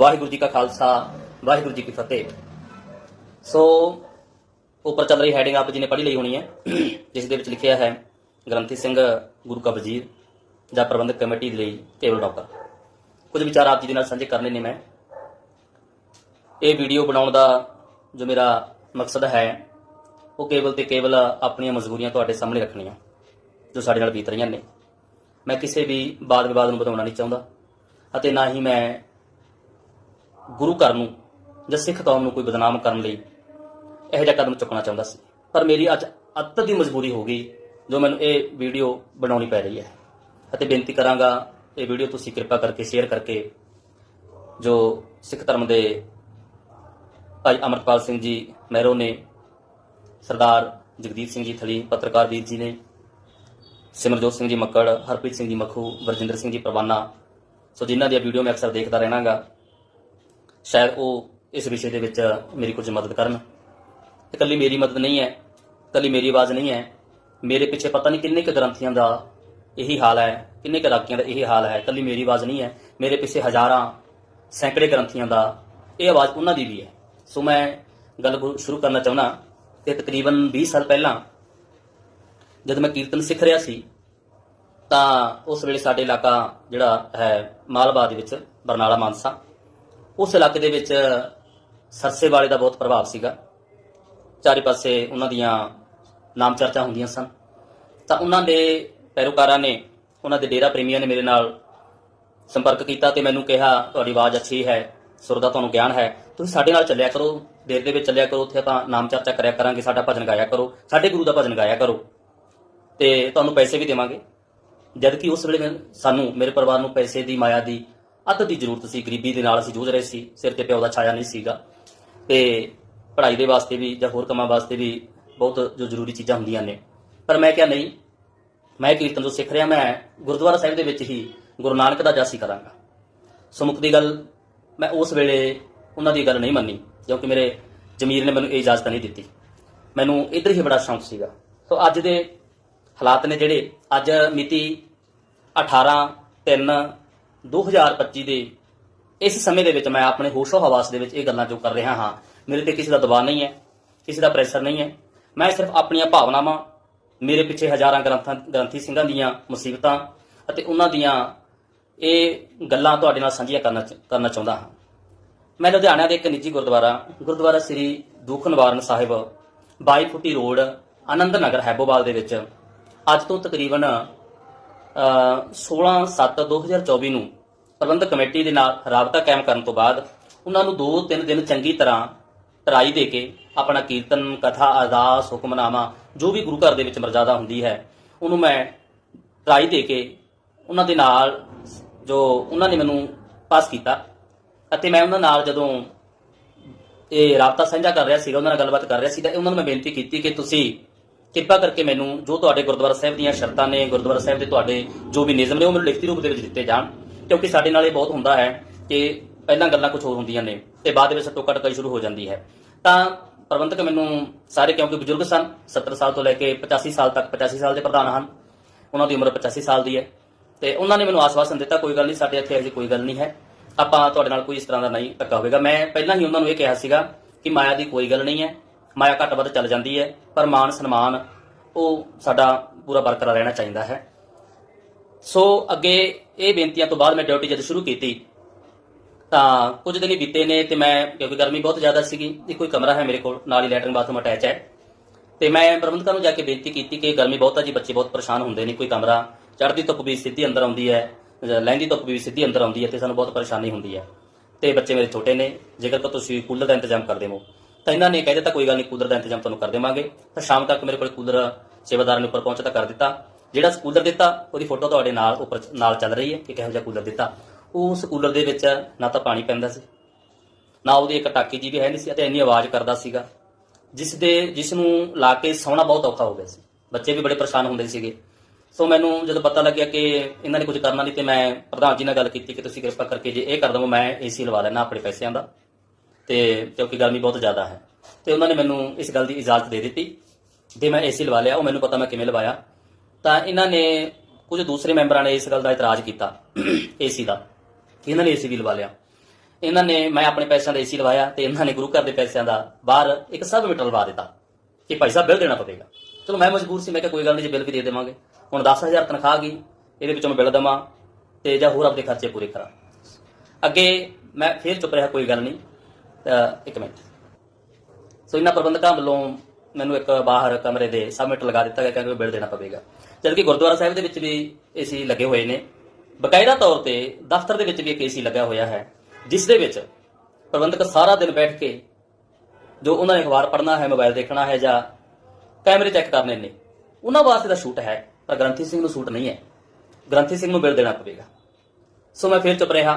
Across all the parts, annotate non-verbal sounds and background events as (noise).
ਵਾਹਿਗੁਰੂ ਜੀ ਕਾ ਖਾਲਸਾ, ਵਾਹਿਗੁਰੂ ਜੀ ਕੀ ਫਤਿਹ। ਸੋ ਉੱਪਰ ਚੱਲ ਰਹੀ ਹੈਡਿੰਗ ਆਪ ਜੀ ਨੇ ਪੜ੍ਹੀ ਲਈ ਹੋਣੀ ਹੈ, ਜਿਸ ਦੇ ਵਿੱਚ ਲਿਖਿਆ ਹੈ, ਗ੍ਰੰਥੀ ਸਿੰਘ, ਗੁਰੂ ਕਾ ਵਜ਼ੀਰ ਜਾਂ ਪ੍ਰਬੰਧਕ ਕਮੇਟੀ ਦੇ ਲਈ ਕੇਵਲ ਡਾਕਟਰ ਕੁਝ ਵਿਚਾਰ ਆਪ ਜੀ ਦੇ ਨਾਲ ਸਾਂਝੇ ਕਰਨੇ ਨੇ ਮੈਂ। ਇਹ ਵੀਡੀਓ ਬਣਾਉਣ ਦਾ ਜੋ ਮੇਰਾ ਮਕਸਦ ਹੈ, ਉਹ ਕੇਵਲ ਤੇ ਕੇਵਲ ਆਪਣੀਆਂ ਮਜਬੂਰੀਆਂ ਤੁਹਾਡੇ ਸਾਹਮਣੇ ਰੱਖਣੀਆਂ, ਜੋ ਸਾਡੇ ਨਾਲ ਬੀਤ ਰਹੀਆਂ ਨੇ। ਮੈਂ ਕਿਸੇ ਵੀ ਬਾਦ ਵਿਵਾਦ ਨੂੰ ਵਧਾਉਣਾ ਨਹੀਂ ਚਾਹੁੰਦਾ, ਅਤੇ ਨਾ ਹੀ ਮੈਂ ਗੁਰੂ ਘਰ ਨੂੰ ਜਾਂ ਸਿੱਖ ਕੌਮ ਨੂੰ ਕੋਈ ਬਦਨਾਮ ਕਰਨ ਲਈ ਇਹੋ ਜਿਹਾ ਕਦਮ ਚੁੱਕਣਾ ਚਾਹੁੰਦਾ ਸੀ। ਪਰ ਮੇਰੀ ਅੱਜ ਅੱਤ ਦੀ ਮਜਬੂਰੀ ਹੋ ਗਈ ਜੋ ਮੈਨੂੰ ਇਹ ਵੀਡੀਓ ਬਣਾਉਣੀ ਪੈ ਰਹੀ ਹੈ। ਅਤੇ ਬੇਨਤੀ ਕਰਾਂਗਾ, ਇਹ ਵੀਡੀਓ ਤੁਸੀਂ ਕਿਰਪਾ ਕਰਕੇ ਸ਼ੇਅਰ ਕਰਕੇ ਜੋ ਸਿੱਖ ਧਰਮ ਦੇ ਭਾਈ ਅਮਰਪਾਲ ਸਿੰਘ ਜੀ ਮਹਿਰੋ ਨੇ, ਸਰਦਾਰ ਜਗਦੀਪ ਸਿੰਘ ਜੀ ਥਲੀ, ਪੱਤਰਕਾਰ ਵੀਰ ਜੀ ਨੇ, ਸਿਮਰਜੋਤ ਸਿੰਘ ਜੀ ਮੱਕੜ, ਹਰਪ੍ਰੀਤ ਸਿੰਘ ਜੀ ਮੱਖੂ, ਵਰਜਿੰਦਰ ਸਿੰਘ ਜੀ ਪ੍ਰਵਾਨਾ, ਸੋ ਜਿਨ੍ਹਾਂ ਦੀਆਂ ਵੀਡੀਓ ਮੈਂ ਅਕਸਰ ਦੇਖਦਾ ਰਹਿਣਾਗਾ ਸ਼ਾਇਦ ਉਹ ਇਸ ਵਿਸ਼ੇ ਦੇ ਵਿੱਚ ਮੇਰੀ ਕੁਝ ਮਦਦ ਕਰਨ। ਤੇ ਕੱਲੀ ਮੇਰੀ ਮਦਦ ਨਹੀਂ ਹੈ, ਇਕੱਲੀ ਮੇਰੀ ਆਵਾਜ਼ ਨਹੀਂ ਹੈ। ਮੇਰੇ ਪਿੱਛੇ ਪਤਾ ਨਹੀਂ ਕਿੰਨੇ ਕੁ ਗ੍ਰੰਥੀਆਂ ਦਾ ਇਹੀ ਹਾਲ ਹੈ, ਕਿੰਨੇ ਕੁ ਰਾਕੀਆਂ ਦਾ ਇਹ ਹਾਲ ਹੈ। ਇਕੱਲੀ ਮੇਰੀ ਆਵਾਜ਼ ਨਹੀਂ ਹੈ, ਮੇਰੇ ਪਿੱਛੇ ਹਜ਼ਾਰਾਂ, ਸੈਂਕੜੇ ਗ੍ਰੰਥੀਆਂ ਦਾ ਇਹ ਆਵਾਜ਼ ਉਹਨਾਂ ਦੀ ਵੀ ਹੈ। ਸੋ ਮੈਂ ਗੱਲ ਗੁ- ਸ਼ੁਰੂ ਕਰਨਾ ਚਾਹੁੰਦਾ ਕਿ ਤਕਰੀਬਨ 20 ਸਾਲ ਪਹਿਲਾਂ ਜਦ ਮੈਂ ਕੀਰਤਨ ਸਿੱਖ ਰਿਹਾ ਸੀ, ਤਾਂ ਉਸ ਵੇਲੇ ਸਾਡੇ ਇਲਾਕਾ ਜਿਹੜਾ ਹੈ ਮਾਲਵਾ ਦੇ ਵਿੱਚ ਬਰਨਾਲਾ ਮਾਨਸਾ ਉਸ ਇਲਾਕੇ ਦੇ ਵਿੱਚ ਸਰਸੇ ਵਾਲੇ ਦਾ ਬਹੁਤ ਪ੍ਰਭਾਵ ਸੀਗਾ। ਚਾਰੇ ਪਾਸੇ ਉਹਨਾਂ ਦੀਆਂ ਨਾਮ ਚਰਚਾ ਹੁੰਦੀਆਂ ਸਨ। ਤਾਂ ਉਹਨਾਂ ਦੇ ਪੈਰੋਕਾਰਾਂ ਨੇ, ਉਹਨਾਂ ਦੇ ਡੇਰਾ ਪ੍ਰੇਮੀਆਂ ਨੇ ਮੇਰੇ ਨਾਲ ਸੰਪਰਕ ਕੀਤਾ ਤੇ ਮੈਨੂੰ ਕਿਹਾ, ਤੁਹਾਡੀ ਆਵਾਜ਼ ਅੱਛੀ ਹੈ, ਸੁਰ ਦਾ ਤੁਹਾਨੂੰ ਗਿਆਨ ਹੈ। ਤੁਸੀਂ ਸਾਡੇ ਨਾਲ ਚੱਲਿਆ ਕਰੋ, ਦੇਰ ਦੇ ਵਿੱਚ ਚੱਲਿਆ ਕਰੋ, ਉੱਥੇ ਆਪਾਂ ਨਾਮ ਚਰਚਾ ਕਰਿਆ ਕਰਾਂਗੇ, ਸਾਡਾ ਭਜਨ ਗਾਇਆ ਕਰੋ, ਸਾਡੇ ਗੁਰੂ ਦਾ ਭਜਨ ਗਾਇਆ ਕਰੋ। ਤੇ ਤੁਹਾਨੂੰ ਪੈਸੇ ਵੀ ਦੇਵਾਂਗੇ। ਜਦ ਕਿ ਉਸ ਵੇਲੇ ਮੈਂ- ਸਾਨੂੰ, ਮੇਰੇ ਪਰਿਵਾਰ ਨੂੰ ਪੈਸੇ ਦੀ ਮਾਇਆ ਦੀ ਅੱਤ ਦੀ ਜ਼ਰੂਰਤ ਸੀ, ਗਰੀਬੀ ਦੇ ਨਾਲ ਅਸੀਂ ਜੂਝ ਰਹੇ ਸੀ, ਸਿਰ ਤੇ ਪਿਓ ਦਾ ਛਾਇਆ ਨਹੀਂ ਸੀਗਾ। ਤੇ ਪੜ੍ਹਾਈ ਦੇ ਵਾਸਤੇ ਵੀ ਜਾਂ ਹੋਰ ਕੰਮਾਂ ਵਾਸਤੇ ਵੀ ਬਹੁਤ ਜੋ ਜ਼ਰੂਰੀ ਚੀਜ਼ਾਂ ਹੁੰਦੀਆਂ ਨੇ। ਪਰ ਮੈਂ ਕਿਹਾ ਨਹੀਂ, ਮੈਂ ਕੀਰਤਨ ਜੋ ਸਿੱਖ ਰਿਹਾ, ਮੈਂ ਗੁਰਦੁਆਰਾ ਸਾਹਿਬ ਦੇ ਵਿੱਚ ਹੀ ਗੁਰੂ ਨਾਨਕ ਦਾ ਜਾਸੀ ਕਰਾਂਗਾ। ਸੋ ਦੀ ਗੱਲ ਮੈਂ ਉਸ ਵੇਲੇ ਉਹਨਾਂ ਦੀ ਗੱਲ ਨਹੀਂ ਮੰਨੀ, ਕਿਉਂਕਿ ਮੇਰੇ ਜ਼ਮੀਰ ਨੇ ਮੈਨੂੰ ਇਹ ਇਜਾਜ਼ਤ ਨਹੀਂ ਦਿੱਤੀ। ਮੈਨੂੰ ਇਧਰ ਹੀ ਬੜਾ ਸ਼ੌਂਕ ਸੀਗਾ। ਸੋ ਅੱਜ ਦੇ ਹਾਲਾਤ ਨੇ ਜਿਹੜੇ, ਅੱਜ ਮਿਤੀ 18 3 2025 ਦੇ ਇਸ ਸਮੇਂ ਦੇ ਵਿੱਚ ਮੈਂ ਆਪਣੇ ਹੋਸ਼ੋ ਹਵਾਸ ਦੇ ਵਿੱਚ ਇਹ ਗੱਲਾਂ ਜੋ ਕਰ ਰਿਹਾ ਹਾਂ। ਮੇਰੇ ਤੇ ਕਿਸੇ ਦਾ ਦਬਾਅ ਨਹੀਂ ਹੈ, ਕਿਸੇ ਦਾ ਪ੍ਰੈਸ਼ਰ ਨਹੀਂ ਹੈ। ਮੈਂ ਸਿਰਫ ਆਪਣੀਆਂ ਭਾਵਨਾਵਾਂ, ਮੇਰੇ ਪਿੱਛੇ ਹਜ਼ਾਰਾਂ ਗ੍ਰੰਥਾਂ, ਗ੍ਰੰਥੀ ਸਿੰਘਾਂ ਦੀਆਂ ਮੁਸੀਬਤਾਂ ਅਤੇ ਉਹਨਾਂ ਦੀਆਂ ਇਹ ਗੱਲਾਂ ਤੁਹਾਡੇ ਨਾਲ ਸਾਂਝੀਆਂ ਕਰਨਾ ਚ- ਕਰਨਾ ਚਾਹੁੰਦਾ ਹਾਂ। ਮੈਂ ਲੁਧਿਆਣਾ ਦੇ ਇੱਕ ਨਿੱਜੀ ਗੁਰਦੁਆਰਾ ਗੁਰਦੁਆਰਾ ਸ੍ਰੀ ਦੁੱਖ ਨਿਵਾਰਨ ਸਾਹਿਬ 22 ਫੁੱਟੀ ਰੋਡ, ਆਨੰਦ ਨਗਰ ਹੈਬੋਵਾਲ ਦੇ ਵਿੱਚ ਅੱਜ ਤੋਂ ਤਕਰੀਬਨ 16/7/2024 ਨੂੰ ਪ੍ਰਬੰਧਕ ਕਮੇਟੀ ਦੇ ਨਾਲ ਰਾਬਤਾ ਕਾਇਮ ਕਰਨ ਤੋਂ ਬਾਅਦ ਉਹਨਾਂ ਨੂੰ 2-3 ਦਿਨ ਚੰਗੀ ਤਰ੍ਹਾਂ ਟਰਾਈ ਦੇ ਕੇ ਆਪਣਾ ਕੀਰਤਨ, ਕਥਾ, ਅਰਦਾਸ, ਹੁਕਮਨਾਮਾ ਜੋ ਵੀ ਗੁਰੂ ਘਰ ਦੇ ਵਿੱਚ ਮਰਜ਼ਾਦਾ ਹੁੰਦੀ ਹੈ, ਉਹਨੂੰ ਮੈਂ ਟਰਾਈ ਦੇ ਕੇ ਉਹਨਾਂ ਦੇ ਨਾਲ ਜੋ ਉਹਨਾਂ ਨੇ ਮੈਨੂੰ ਪਾਸ ਕੀਤਾ ਅਤੇ ਮੈਂ ਉਹਨਾਂ ਨਾਲ ਜਦੋਂ ਇਹ ਰਾਬਤਾ ਸਾਂਝਾ ਕਰ ਰਿਹਾ ਸੀਗਾ, ਉਹਨਾਂ ਨਾਲ ਗੱਲਬਾਤ ਕਰ ਰਿਹਾ ਸੀ ਤਾਂ ਉਹਨਾਂ ਨੂੰ ਮੈਂ ਬੇਨਤੀ ਕੀਤੀ ਕਿ ਤੁਸੀਂ ਕਿਰਪਾ ਕਰਕੇ ਮੈਨੂੰ ਜੋ ਤੁਹਾਡੇ ਗੁਰਦੁਆਰਾ ਸਾਹਿਬ ਦੀਆਂ ਸ਼ਰਤਾਂ ਨੇ, ਗੁਰਦੁਆਰਾ ਸਾਹਿਬ ਦੇ ਤੁਹਾਡੇ ਜੋ ਵੀ ਨਿਯਮ ਨੇ, ਉਹ ਮੈਨੂੰ ਲਿਖਤੀ ਰੂਪ ਦੇ ਵਿੱਚ ਦਿੱਤੇ ਜਾਣ। ਕਿਉਂਕਿ ਸਾਡੇ ਨਾਲ ਇਹ ਬਹੁਤ ਹੁੰਦਾ ਹੈ ਕਿ ਪਹਿਲਾਂ ਗੱਲਾਂ ਕੁਝ ਹੋਰ ਹੁੰਦੀਆਂ ਨੇ ਤੇ ਬਾਅਦ ਵਿੱਚ ਟੋਕਾ ਟਕਾਈ ਸ਼ੁਰੂ ਹੋ ਜਾਂਦੀ ਹੈ। ਤਾਂ ਪ੍ਰਬੰਧਕ ਮੈਨੂੰ ਸਾਰੇ, ਕਿਉਂਕਿ ਬਜ਼ੁਰਗ ਸਨ 70 ਸਾਲ ਤੋਂ ਲੈ ਕੇ 85 ਸਾਲ ਤੱਕ 85 ਸਾਲ ਦੇ ਪ੍ਰਧਾਨ ਹਨ। ਉਹਨਾਂ ਦੀ ਉਮਰ 85 ਸਾਲ ਦੀ ਹੈ। ਤੇ ਉਹਨਾਂ ਨੇ ਮੈਨੂੰ ਆਸਵਾਸਨ ਦਿੱਤਾ, ਕੋਈ ਗੱਲ ਨਹੀਂ, ਸਾਡੇ ਇੱਥੇ ਅਜੇ ਕੋਈ ਗੱਲ ਨਹੀਂ ਹੈ। ਆਪਾਂ ਤੁਹਾਡੇ ਨਾਲ ਕੋਈ ਇਸ ਤਰ੍ਹਾਂ ਦਾ ਨਹੀਂ ਧੱਕਾ ਹੋਵੇਗਾ। ਮੈਂ ਪਹਿਲਾਂ ਹੀ ਉਹਨਾਂ ਨੂੰ ਇਹ ਕਿਹਾ ਸੀਗਾ ਕਿ ਮਾਇਆ ਦੀ ਕੋਈ ਗੱਲ ਨਹੀਂ ਹੈ। ਮਾਇਆ ਘੱਟ ਵੱਧ ਚੱਲ ਜਾਂਦੀ ਹੈ, ਪਰ ਮਾਨ ਸਨਮਾਨ ਉਹ ਸਾਡਾ ਪੂਰਾ ਬਰਕਰਾਰ ਰਹਿਣਾ ਚਾਹੀਦਾ ਹੈ। ਸੋ ਅੱਗੇ ਇਹ ਬੇਨਤੀਆਂ ਤੋਂ ਬਾਅਦ ਮੈਂ ਡਿਊਟੀ ਜਦ ਸ਼ੁਰੂ ਕੀਤੀ, ਤਾਂ ਕੁਝ ਦਿਨ ਹੀ ਬੀਤੇ ਨੇ ਤੇ ਮੈਂ, ਕਿਉਂਕਿ ਗਰਮੀ ਬਹੁਤ ਜ਼ਿਆਦਾ ਸੀਗੀ, ਇੱਕੋ ਹੀ ਕਮਰਾ ਹੈ ਮੇਰੇ ਕੋਲ, ਨਾਲ ਹੀ ਲੈਟਰਿੰਗ ਬਾਥਰੂਮ ਅਟੈਚ ਹੈ। ਤੇ ਮੈਂ ਪ੍ਰਬੰਧਕਾਂ ਨੂੰ ਜਾ ਕੇ ਬੇਨਤੀ ਕੀਤੀ ਕਿ ਗਰਮੀ ਬਹੁਤ ਆ ਜੀ, ਬੱਚੇ ਬਹੁਤ ਪਰੇਸ਼ਾਨ ਹੁੰਦੇ ਨੇ, ਕੋਈ ਕਮਰਾ, ਚੜ੍ਹਦੀ ਧੁੱਪ ਵੀ ਸਿੱਧੀ ਅੰਦਰ ਆਉਂਦੀ ਹੈ, ਜਾਂ ਲਹਿੰਦੀ ਧੁੱਪ ਵੀ ਸਿੱਧੀ ਅੰਦਰ ਆਉਂਦੀ ਹੈ ਤੇ ਸਾਨੂੰ ਬਹੁਤ ਪਰੇਸ਼ਾਨੀ ਹੁੰਦੀ ਹੈ। ਤੇ ਬੱਚੇ ਮੇਰੇ ਛੋਟੇ ਨੇ, ਜੇਕਰ ਤਾਂ ਤੁਸੀਂ ਕੂਲਰ ਦਾ ਇੰਤਜ਼ਾਮ ਕਰ ਦੇਵੋ ਤਾਂ ਇਹਨਾਂ ਨੇ ਕਹਿ ਦਿੱਤਾ, ਕੋਈ ਗੱਲ ਨਹੀਂ ਕੂਲਰ ਦਾ ਇੰਤਜ਼ਾਮ ਤੁਹਾਨੂੰ ਕਰ ਦੇਵਾਂਗੇ। ਤਾਂ ਸ਼ਾਮ ਤੱਕ ਮੇਰੇ ਕੋਲ ਕੂਲਰ ਸੇਵਾਦਾਰ ਨੇ ਉੱਪਰ ਪਹੁੰਚਦਾ ਕਰ ਦਿੱਤਾ। ਜਿਹੜਾ ਕੂਲਰ ਦਿੱਤਾ, ਉਹਦੀ ਫੋਟੋ ਤੁਹਾਡੇ ਨਾਲ ਉੱਪਰ ਨਾਲ ਚੱਲ ਰਹੀ ਹੈ ਕਿ ਕਿਹੋ ਜਿਹਾ ਕੂਲਰ ਦਿੱਤਾ। ਉਸ ਕੂਲਰ ਦੇ ਵਿੱਚ ਨਾ ਤਾਂ ਪਾਣੀ ਪੈਂਦਾ ਸੀ, ਨਾ ਉਹਦੀ ਇੱਕ ਟਾਕੀ ਜੀ ਵੀ ਹੈ ਨਹੀਂ ਸੀ ਅਤੇ ਇੰਨੀ ਆਵਾਜ਼ ਕਰਦਾ ਸੀਗਾ, ਜਿਸ ਦੇ, ਜਿਸ ਨੂੰ ਲਾ ਕੇ ਸੌਣਾ ਬਹੁਤ ਔਖਾ ਹੋ ਗਿਆ ਸੀ। ਬੱਚੇ ਵੀ ਬੜੇ ਪਰੇਸ਼ਾਨ ਹੁੰਦੇ ਸੀਗੇ। ਸੋ ਮੈਨੂੰ ਜਦੋਂ ਪਤਾ ਲੱਗਿਆ ਕਿ ਇਹਨਾਂ ਨੇ ਕੁਝ ਕਰਨਾ ਨਹੀਂ ਤੇ ਮੈਂ ਪ੍ਰਧਾਨ ਜੀ ਨਾਲ ਗੱਲ ਕੀਤੀ ਕਿ ਤੁਸੀਂ ਕਿਰਪਾ ਕਰਕੇ ਜੇ ਇਹ ਕਰ ਦਵੋ, ਮੈਂ ਏਸੀ ਲਵਾ ਲੈਣਾ ਆਪਣੇ ਪੈਸਿਆਂ ਦਾ। ਤੇ ਕਿਉਂਕਿ ਗਰਮੀ ਬਹੁਤ ਜ਼ਿਆਦਾ ਹੈ। ਤੇ ਉਹਨਾਂ ਨੇ ਮੈਨੂੰ ਇਸ ਗੱਲ ਦੀ ਇਜਾਜ਼ਤ ਦੇ ਦਿੱਤੀ ਤੇ ਮੈਂ ਏਸੀ ਲਵਾ ਲਿਆ, ਉਹ ਮੈਨੂੰ ਪਤਾ ਮੈਂ ਕਿਵੇਂ ਲਵਾਇਆ। ਤਾਂ ਇਹਨਾਂ ਨੇ ਕੁਝ ਦੂਸਰੇ ਮੈਂਬਰਾਂ ਨੇ ਇਸ ਗੱਲ ਦਾ ਇਤਰਾਜ਼ ਕੀਤਾ ਏਸੀ ਦਾ, ਕਿ ਇਹਨਾਂ ਨੇ ਏਸੀ ਵੀ ਲਵਾ ਲਿਆ। ਇਹਨਾਂ ਨੇ, ਮੈਂ ਆਪਣੇ ਪੈਸਿਆਂ ਦਾ ਏਸੀ ਲਵਾਇਆ ਤੇ ਇਹਨਾਂ ਨੇ ਗੁਰੂ ਘਰ ਦੇ ਪੈਸਿਆਂ ਦਾ ਬਾਹਰ ਇੱਕ ਸਬ ਮੀਟਰ ਲਵਾ ਦਿੱਤਾ ਕਿ ਭਾਈ ਸਾਹਿਬ ਬਿੱਲ ਦੇਣਾ ਪਵੇਗਾ। ਚਲੋ ਮੈਂ ਮਜਬੂਰ ਸੀ, ਮੈਂ ਕਿਹਾ ਕੋਈ ਗੱਲ ਨਹੀਂ ਜੇ, ਬਿੱਲ ਵੀ ਦੇ ਦੇਵਾਂਗੇ। ਹੁਣ 10000 ਤਨਖਾਹ ਗਈ, ਇਹਦੇ ਵਿੱਚੋਂ ਮੈਂ ਬਿੱਲ ਦੇਵਾਂ ਤੇ ਜਾਂ ਹੋਰ ਆਪਣੇ ਖਰਚੇ ਪੂਰੇ ਕਰਾਂ। ਅੱਗੇ ਮੈਂ ਫੇਰ ਚੁੱਪ ਰਿਹਾ, ਕੋਈ ਗੱਲ ਨਹੀਂ। ਇੱਕ ਮਿੰਟ। ਸੋ ਇਹਨਾਂ ਪ੍ਰਬੰਧਕਾਂ ਵੱਲੋਂ ਮੈਨੂੰ ਇੱਕ ਬਾਹਰ ਕਮਰੇ ਦੇ ਸਬਮਿਟ ਲਗਾ ਦਿੱਤਾ ਗਿਆ ਕਿ ਬਿੱਲ ਦੇਣਾ ਪਵੇਗਾ। ਜਦ ਕਿ ਗੁਰਦੁਆਰਾ ਸਾਹਿਬ ਦੇ ਵਿੱਚ ਵੀ ਏਸੀ ਲੱਗੇ ਹੋਏ ਨੇ। ਬਕਾਇਦਾ ਤੌਰ ਤੇ ਦਫ਼ਤਰ ਦੇ ਵਿੱਚ ਵੀ ਇੱਕ ਏਸੀ ਲੱਗਾ ਹੋਇਆ ਹੈ, ਜਿਸ ਦੇ ਵਿੱਚ ਪ੍ਰਬੰਧਕ ਸਾਰਾ ਦਿਨ ਬੈਠ ਕੇ ਜੋ ਉਹਨਾਂ ਨੇ ਅਖਬਾਰ ਪੜ੍ਹਨਾ ਹੈ ਮੋਬਾਈਲ ਦੇਖਣਾ ਹੈ ਜਾਂ ਕੈਮਰੇ ਚੈੱਕ ਕਰਨੇ ਨੇ, ਉਹਨਾਂ ਵਾਸਤੇ ਦਾ ਸ਼ੂਟ ਹੈ, ਪਰ ਗ੍ਰੰਥੀ ਸਿੰਘ ਨੂੰ ਸ਼ੂਟ ਨਹੀਂ ਹੈ। ਗ੍ਰੰਥੀ ਸਿੰਘ ਨੂੰ ਬਿੱਲ ਦੇਣਾ ਪਵੇਗਾ। ਸੋ ਮੈਂ ਫਿਰ ਚੁੱਪ ਰਿਹਾ